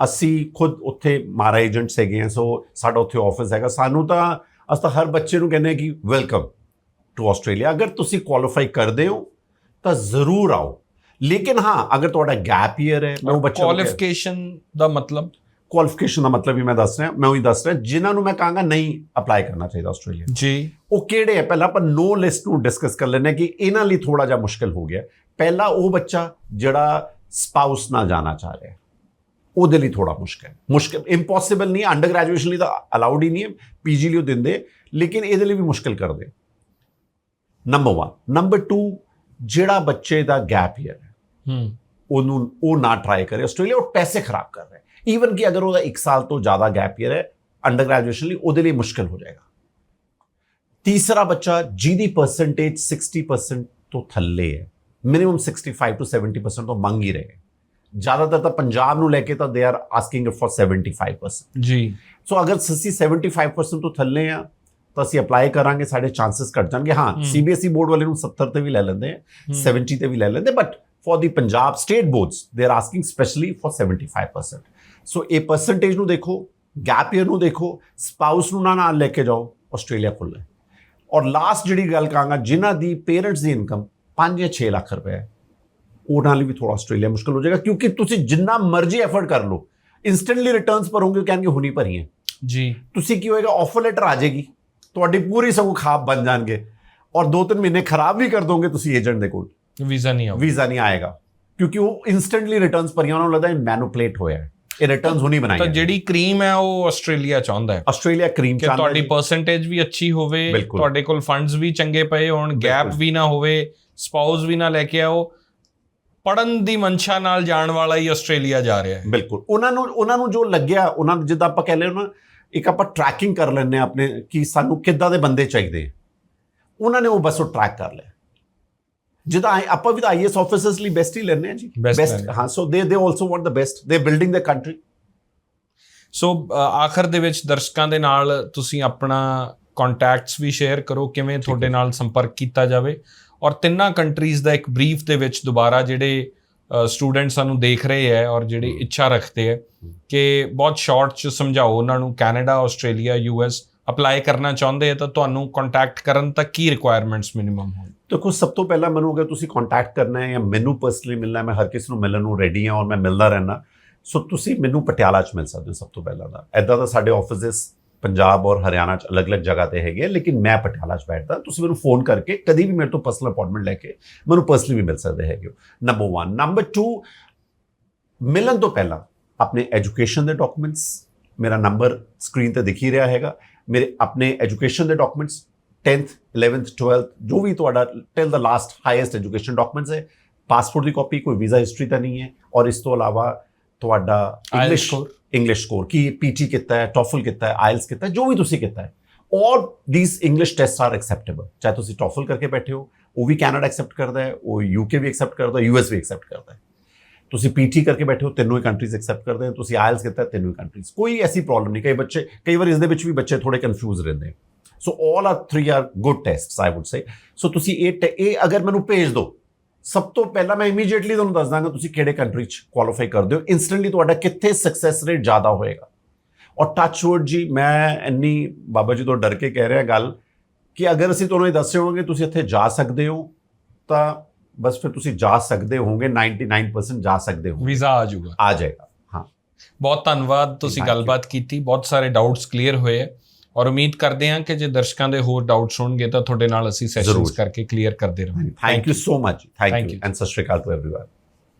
Speaker 1: ਅਸੀਂ ਖੁਦ ਉੱਥੇ ਮਾਰਾ ਏਜੰਟਸ ਹੈਗੇ ਆ ਸੋ ਸਾਡਾ ਉੱਥੇ ਆਫਿਸ ਹੈਗਾ। ਸਾਨੂੰ ਤਾਂ ਅਸੀਂ ਤਾਂ ਹਰ ਬੱਚੇ ਨੂੰ ਕਹਿੰਦੇ ਕਿ ਵੈਲਕਮ ਟੂ ਆਸਟ੍ਰੇਲੀਆ ਅਗਰ ਤੁਸੀਂ ਕੁਆਲੀਫਾਈ ਕਰਦੇ ਹੋ ਤਾਂ ਜ਼ਰੂਰ ਆਓ। ਲੇਕਿਨ ਹਾਂ ਅਗਰ ਤੁਹਾਡਾ ਗੈਪ ਈਅਰ ਹੈ ਮੈਂ ਉਹ ਬੱਚਾ
Speaker 2: ਕੁਆਲੀਫਿਕੇਸ਼ਨ ਦਾ ਮਤਲਬ?
Speaker 1: ਕੁਆਲੀਫਿਕੇਸ਼ਨ ਦਾ ਮਤਲਬ ਵੀ ਮੈਂ ਦੱਸ ਰਿਹਾ ਮੈਂ ਉਹੀ ਦੱਸ ਰਿਹਾ ਜਿਨ੍ਹਾਂ ਨੂੰ ਮੈਂ ਕਹਾਂਗਾ ਨਹੀਂ ਅਪਲਾਈ ਕਰਨਾ ਚਾਹੀਦਾ ਆਸਟ੍ਰੇਲੀਆ
Speaker 2: ਜੀ।
Speaker 1: ਉਹ ਕਿਹੜੇ ਹੈ? ਪਹਿਲਾਂ ਆਪਾਂ ਨੋ ਲਿਸਟ ਨੂੰ ਡਿਸਕਸ ਕਰ ਹਾਂ ਕਿ ਇਹਨਾਂ ਲਈ ਥੋੜਾ ਜਿਹਾ ਮੁਸ਼ਕਲ ਹੋ ਗਿਆ। ਪਹਿਲਾ ਉਹ ਬੱਚਾ ਜਿਹੜਾ ਸਪਾਊਸ ਨਾਲ ਜਾਣਾ ਚਾਹ ਰਿਹਾ। ਹੈ। ਉਹਦੇ ਲਈ ਥੋੜਾ ਮੁਸ਼ਕਲ ਹੈ। ਮੁਸ਼ਕਲ ਇੰਪੋਸੀਬਲ ਨਹੀਂ ਅੰਡਰ ਗ੍ਰੈਜੂਏਸ਼ਨ ਲਈ ਤਾਂ ਅਲਾਉਡ ਹੀ ਨਹੀਂ ਹੈ ਪੀਜੀ ਲਈ ਉਹ ਦਿੰਦੇ ਲੇਕਿਨ ਇਹਦੇ ਲਈ ਵੀ ਮੁਸ਼ਕਲ ਕਰਦੇ। ਨੰਬਰ 1 ਨੰਬਰ 2 ਜਿਹੜਾ ਬੱਚੇ ਦਾ ਗੈਪ ਈਅਰ ਹੈ
Speaker 2: ਹੂੰ।
Speaker 1: ਉਹਨੂੰ ਉਹ ਨਾ ਟਰਾਈ ਕਰੇ ਆਸਟ੍ਰੇਲੀਆ ਉਹ ਪੈਸੇ ਖਰਾਬ ਕਰ ਰਿਹਾ ਹੈ। ਈਵਨ ਕਿ ਅਗਰ ਉਹਦਾ 1 ਸਾਲ ਤੋਂ ਜ਼ਿਆਦਾ ਗੈਪ ਈਅਰ ਹੈ ਅੰਡਰ ਗ੍ਰੈਜੂਏਸ਼ਨ ਲਈ ਉਹਦੇ ਲਈ ਮੁਸ਼ਕਲ ਹੋ ਜਾਏਗਾ। ਤੀਸਰਾ ਬੱਚਾ ਜਿਹਦੀ ਪਰਸੈਂਟੇਜ 60% ਤੋਂ ਥੱਲੇ ਹੈ ਮਿਨੀਮਮ 65 ਤੋਂ 70% ਤੋਂ ਮੰਗ ਹੀ ਰਹੇ। ਜ਼ਿਆਦਾਤਰ ਤਾਂ ਪੰਜਾਬ ਨੂੰ ਲੈ ਕੇ ਤਾਂ ਦੇ ਆਰ ਆਸਕਿੰਗ ਫॉर 75%
Speaker 2: ਜੀ
Speaker 1: ਸੋ ਅਗਰ ਅਸੀਂ 75% ਤੋਂ ਥੱਲੇ ਆ ਤਾਂ ਅਸੀਂ ਅਪਲਾਈ ਕਰਾਂਗੇ ਸਾਡੇ ਚਾਂਸਸ ਘਟ ਜਾਣਗੇ ਹਾਂ ਸੀਬੀਐਸਈ ਬੋਰਡ ਵਾਲੇ ਨੂੰ 70 ਤੇ ਵੀ ਲੈ ਲੈਂਦੇ ਆ 70 ਤੇ ਵੀ ਲੈ ਲੈਂਦੇ but for the Punjab state boards ਦੇ are asking specially for 75% so ਇਹ ਪਰਸੈਂਟੇਜ ਨੂੰ ਦੇਖੋ ਗੈਪ ਈਅਰ ਨੂੰ ਦੇਖੋ ਸਪਾਊਸ ਨੂੰ ਨਾ ਨਾਲ ਲੈ ਕੇ ਜਾਓ ਆਸਟ੍ਰੇਲੀਆ ਖੁੱਲ੍ਹਾ ਔਰ ਲਾਸਟ ਜਿਹੜੀ ਗੱਲ ਕਹਾਂਗਾ ਜਿਨ੍ਹਾਂ ਦੀ ਪੇਰੈਂਟਸ ਦੀ ਇਨਕਮ 5 ਜਾਂ 6 ਲੱਖ ਰੁਪਏ ਹੈ ਉਹਨਾਂ ਲਈ ਵੀ ਥੋੜਾ ਆਸਟ੍ਰੇਲੀਆ ਮੁਸ਼ਕਲ ਹੋ ਜਾਏਗਾ ਕਿਉਂਕਿ ਤੁਸੀਂ ਜਿੰਨਾ ਮਰਜ਼ੀ ਐਫਰਟ ਕਰ ਲਓ ਇਨਸਟੈਂਟਲੀ ਰਿਟਰਨਸ ਭਰੋਗੇ ਕਹਿਣਗੇ ਹੁਣੀ ਭਰੀਆਂ
Speaker 2: ਜੀ।
Speaker 1: ਤੁਸੀਂ ਕੀ ਹੋਏਗਾ ਆਫਰ ਲੈਟਰ ਆ ਜਾਏਗੀ ਤੁਹਾਡੀ ਪੂਰੀ ਸਗੋਂ ਖਾਬ ਬਣ ਜਾਣਗੇ ਔਰ ਦੋ ਤਿੰਨ ਮਹੀਨੇ ਖਰਾਬ ਵੀ ਕਰ ਦੋਗੇ ਤੁਸੀਂ ਏਜੰਟ ਦੇ ਕੋਲ।
Speaker 2: ਵੀਜ਼ਾ ਨਹੀਂ ਆਉਂਦਾ
Speaker 1: ਵੀਜ਼ਾ ਨਹੀਂ ਆਏਗਾ ਕਿਉਂਕਿ ਉਹ ਇਨਸਟੈਂਟਲੀ ਰਿਟਰਨਸ ਭਰੀਆਂ ਉਹਨਾਂ ਨੂੰ ਲੱਗਦਾ ਇਹ ਮੈਨੂਪਲੇਟ ਹੋਇਆ ਹੈ। ਇਹ ਰਿਟਰਨਸ ਹੁਣੀ ਬਣਾਈ
Speaker 2: ਤਾਂ ਜਿਹੜੀ ਕਰੀਮ ਹੈ ਉਹ ਆਸਟ੍ਰੇਲੀਆ ਚਾਹੁੰਦਾ ਹੈ।
Speaker 1: ਆਸਟ੍ਰੇਲੀਆ ਕਰੀਮ
Speaker 2: ਕਿ ਤੁਹਾਡੀ ਪਰਸੈਂਟੇਜ ਵੀ ਅੱਛੀ ਹੋਵੇ। ਤੁਹਾਡੇ ਕੋਲ ਫੰਡਸ ਵੀ ਚੰਗੇ ਪਏ ਹੋਣ ਗੈਪ। ਵੀ ਨਾ ਹੋਵੇ ਸਪਾਊਸ ਵੀ ਨਾ ਲੈ ਕੇ ਆਓ ਪੜਨ ਦੀ ਮਨਸ਼ਾ ਨਾਲ ਜਾਣ ਵਾਲਾ ਹੀ ਆਸਟ੍ਰੇਲੀਆ ਜਾ ਰਿਹਾ ਹੈ।
Speaker 1: ਬਿਲਕੁਲ। ਉਹਨਾਂ ਨੂੰ ਉਹਨਾਂ ਨੂੰ ਜੋ ਲੱਗਿਆ ਉਹਨਾਂ ਨੂੰ ਜਿੱਦਾਂ ਆਪਾਂ ਕਹਿ ਨਾ ਇੱਕ ਆਪਾਂ ਟਰੈਕਿੰਗ ਕਰ ਲੈਂਦੇ ਹਾਂ ਆਪਣੇ ਕਿ ਸਾਨੂੰ ਕਿੱਦਾਂ ਦੇ ਬੰਦੇ ਚਾਹੀਦੇ ਆ। ਉਹਨਾਂ ਨੇ ਉਹ ਬਸ ਉਹ ਟਰੈਕ ਕਰ ਲਿਆ। ਜਿੱਦਾਂ ਆਪਾਂ ਵੀ ਤਾਂ ਆਈਐਸ ਆਫੀਸਰਸ ਲਈ ਬੈਸਟ ਹੀ ਲੈਣੇ ਆ ਜੀ। ਬੈਸਟ। ਹਾਂ। So they they also want the best they building the
Speaker 2: country so ਆਖਰ ਦੇ ਵਿੱਚ ਦਰਸ਼ਕਾਂ ਦੇ ਨਾਲ ਤੁਸੀਂ ਆਪਣਾ ਕੰਟੈਕਟਸ ਵੀ ਸ਼ੇਅਰ ਕਰੋ ਕਿਵੇਂ ਤੁਹਾਡੇ ਨਾਲ ਸੰਪਰਕ ਕੀਤਾ ਜਾਵੇ। ਔਰ ਤਿੰਨਾਂ ਕੰਟਰੀਜ਼ ਦਾ ਇੱਕ ਬਰੀਫ ਦੇ ਵਿੱਚ ਦੁਬਾਰਾ ਜਿਹੜੇ ਸਟੂਡੈਂਟ ਸਾਨੂੰ ਦੇਖ ਰਹੇ ਹੈ ਔਰ ਜਿਹੜੇ ਇੱਛਾ ਰੱਖਦੇ ਹੈ ਕਿ ਬਹੁਤ ਸ਼ਾਰਟ ਚ ਸਮਝਾਓ ਉਹਨਾਂ ਨੂੰ ਕੈਨੇਡਾ ਆਸਟ੍ਰੇਲੀਆ ਯੂਐਸ ਅਪਲਾਈ ਕਰਨਾ ਚਾਹੁੰਦੇ ਹੈ ਤਾਂ ਤੁਹਾਨੂੰ ਕੰਟੈਕਟ ਕਰਨ ਤੱਕ ਕੀ ਰਿਕੁਆਇਰਮੈਂਟਸ ਮਿਨੀਮਮ ਹੋਣ?
Speaker 1: ਦੇਖੋ ਸਭ ਤੋਂ ਪਹਿਲਾਂ ਮੈਨੂੰ ਅਗਰ ਤੁਸੀਂ ਕੰਟੈਕਟ ਕਰਨਾ ਹੈ ਜਾਂ ਮੈਨੂੰ ਪਰਸਨਲੀ ਮਿਲਣਾ ਹੈ ਮੈਂ ਹਰ ਕਿਸੇ ਨੂੰ ਮਿਲਣ ਨੂੰ ਰੈਡੀ ਹਾਂ ਔਰ ਮੈਂ ਮਿਲਦਾ ਰਹਿਣਾ ਸੋ ਤੁਸੀਂ ਮੈਨੂੰ ਪਟਿਆਲਾ 'ਚ ਮਿਲ ਸਕਦੇ ਹੋ ਸਭ ਤੋਂ ਪਹਿਲਾਂ ਦਾ ਐਦਾਂ ਤਾਂ ਸਾਡੇ ਆਫਿਸਿਸ ਪੰਜਾਬ ਔਰ ਹਰਿਆਣਾ 'ਚ ਅਲੱਗ-ਅਲੱਗ ਜਗ੍ਹਾ ਤੇ ਹੈਗੇ ਲੇਕਿਨ ਮੈਂ ਪਟਿਆਲਾ 'ਚ ਬੈਠਦਾ ਤੁਸੀਂ ਮੈਨੂੰ ਫੋਨ ਕਰਕੇ ਕਦੀ ਵੀ ਮੇਰੇ ਤੋਂ ਪਰਸਨਲ ਅਪਾਇੰਟਮੈਂਟ ਲੈ ਕੇ ਮੈਨੂੰ ਪਰਸਨਲੀ ਵੀ ਮਿਲ ਸਕਦੇ ਹੈਗੇ ਨੰਬਰ 1 ਨੰਬਰ 2 ਮਿਲਣ ਤੋਂ ਪਹਿਲਾਂ ਆਪਣੇ ਐਜੂਕੇਸ਼ਨ ਦੇ ਡਾਕੂਮੈਂਟਸ ਮੇਰਾ ਨੰਬਰ ਸਕਰੀਨ ਤੇ ਦਿਖ ਹੀ ਰਿਹਾ ਹੈਗਾ। ਮੇਰੇ ਆਪਣੇ ਐਜੂਕੇਸ਼ਨ ਦੇ ਡਾਕੂਮੈਂਟਸ 10th 11th 12th ਜੋ ਵੀ ਤੁਹਾਡਾ till the last highest education documents ਹੈ ਪਾਸਪੋਰਟ ਦੀ ਕਾਪੀ ਕੋਈ ਵੀਜ਼ਾ ਹਿਸਟਰੀ ਤਾਂ ਨਹੀਂ ਹੈ ਔਰ ਇਸ ਤੋਂ ਇਲਾਵਾ ਤੁਹਾਡਾ ਇੰਗਲਿਸ਼
Speaker 2: score?
Speaker 1: ਇੰਗਲਿਸ਼ ਸਕੋਰ ਕੀ ਪੀਟੀ ਕੀਤਾ ਹੈ ਟੋਫਲ ਕੀਤਾ ਹੈ ਆਇਲਸ ਕੀਤਾ ਹੈ, ਜੋ ਵੀ ਤੁਸੀਂ ਕੀਤਾ ਹੈ ਔਰ these English test are acceptable ਚਾਹੇ ਤੁਸੀਂ ਟੋਫਲ ਕਰਕੇ ਬੈਠੇ ਹੋ, ਉਹ ਵੀ ਕੈਨੇਡਾ ਐਕਸੈਪਟ ਕਰਦਾ ਹੈ, ਉਹ ਯੂਕੇ ਵੀ ਐਕਸੈਪਟ ਕਰਦਾ ਹੈ ਯੂਐਸ ਵੀ ਐਕਸੈਪਟ ਕਰਦਾ ਹੈ। ਤੁਸੀਂ ਪੀਟੀ ਕਰਕੇ ਬੈਠੇ ਹੋ, ਤਿੰਨੋਂ ਹੀ ਕੰਟਰੀਜ਼ ਐਕਸੈਪਟ ਕਰਦੇ ਹਨ ਤੁਸੀਂ ਆਇਲਸ ਕੀਤਾ ਤਿੰਨੋਂ ਹੀ ਕੰਟਰੀਜ਼ ਕੋਈ ਐਸੀ ਪ੍ਰੋਬਲਮ ਨਹੀਂ, ਕਈ ਬੱਚੇ, ਕਈ ਵਾਰ ਇਸ ਦੇ ਵਿੱਚ ਵੀ ਬੱਚੇ ਥੋੜੇ ਕਨਫਿਊਜ਼ ਰਹਿੰਦੇ so all are three are good tests I would say so ਤੁਸੀਂ ਇਹ ਟੈ- ਇਹ ਅਗਰ ਮੈਨੂੰ ਭੇਜ ਦਿਓ ਸਭ ਤੋਂ ਪਹਿਲਾਂ ਮੈਂ ਇਮੀਡੀਏਟਲੀ ਤੁਹਾਨੂੰ ਦੱਸ ਦਾਂਗਾ ਤੁਸੀਂ ਕਿਹੜੇ ਕੰਟਰੀ 'ਚ ਕੁਆਲੀਫਾਈ ਕਰਦੇ ਹੋ? ਇਨਸਟੈਂਟਲੀ ਤੁਹਾਡਾ ਕਿੱਥੇ ਸਕਸੈਸ ਰੇਟ ਜ਼ਿਆਦਾ ਹੋਏਗਾ? ਔਰ ਟੱਚ ਵੁੱਡ ਜੀ ਮੈਂ ਇੰਨੀ ਬਾਬਾ ਜੀ ਤੋਂ ਡਰ ਕੇ ਕਹਿ ਰਿਹਾ ਗੱਲ ਕਿ ਅਗਰ ਅਸੀਂ ਤੁਹਾਨੂੰ ਇਹ ਦੱਸੇ ਹੋਵਾਂਗੇ ਤੁਸੀਂ ਇੱਥੇ ਜਾ ਸਕਦੇ ਹੋ ਤਾਂ ਬਸ ਫਿਰ ਤੁਸੀਂ ਜਾ ਸਕਦੇ ਹੋਵੋਗੇ 99% ਜਾ ਸਕਦੇ ਹੋ
Speaker 2: ਵੀਜ਼ਾ ਆ ਜਾਊਗਾ।
Speaker 1: ਆ ਜਾਏਗਾ ਹਾਂ।
Speaker 2: ਬਹੁਤ ਧੰਨਵਾਦ ਤੁਸੀਂ. ਗੱਲਬਾਤ ਕੀਤੀ ਬਹੁਤ ਸਾਰੇ ਡਾਊਟਸ ਕਲੀਅਰ ਹੋਏ। ਔਰ ਉਮੀਦ ਕਰਦੇ ਹਾਂ ਕਿ ਜੇ ਦਰਸ਼ਕਾਂ ਦੇ ਹੋਰ ਡਾਊਟਸ ਹੋਣਗੇ ਤਾਂ ਤੁਹਾਡੇ ਨਾਲ ਅਸੀਂ ਸੈਸ਼ਨਸ
Speaker 1: ਜ਼ਰੂਰ।
Speaker 2: ਕਰਕੇ ਕਲੀਅਰ ਕਰਦੇ ਰਹਾਂਗੇ
Speaker 1: thank you so much thank
Speaker 2: Thank
Speaker 1: you
Speaker 2: you.
Speaker 1: And ਸਤਿ ਸ਼੍ਰੀ ਅਕਾਲ ਟੂ एवरीवन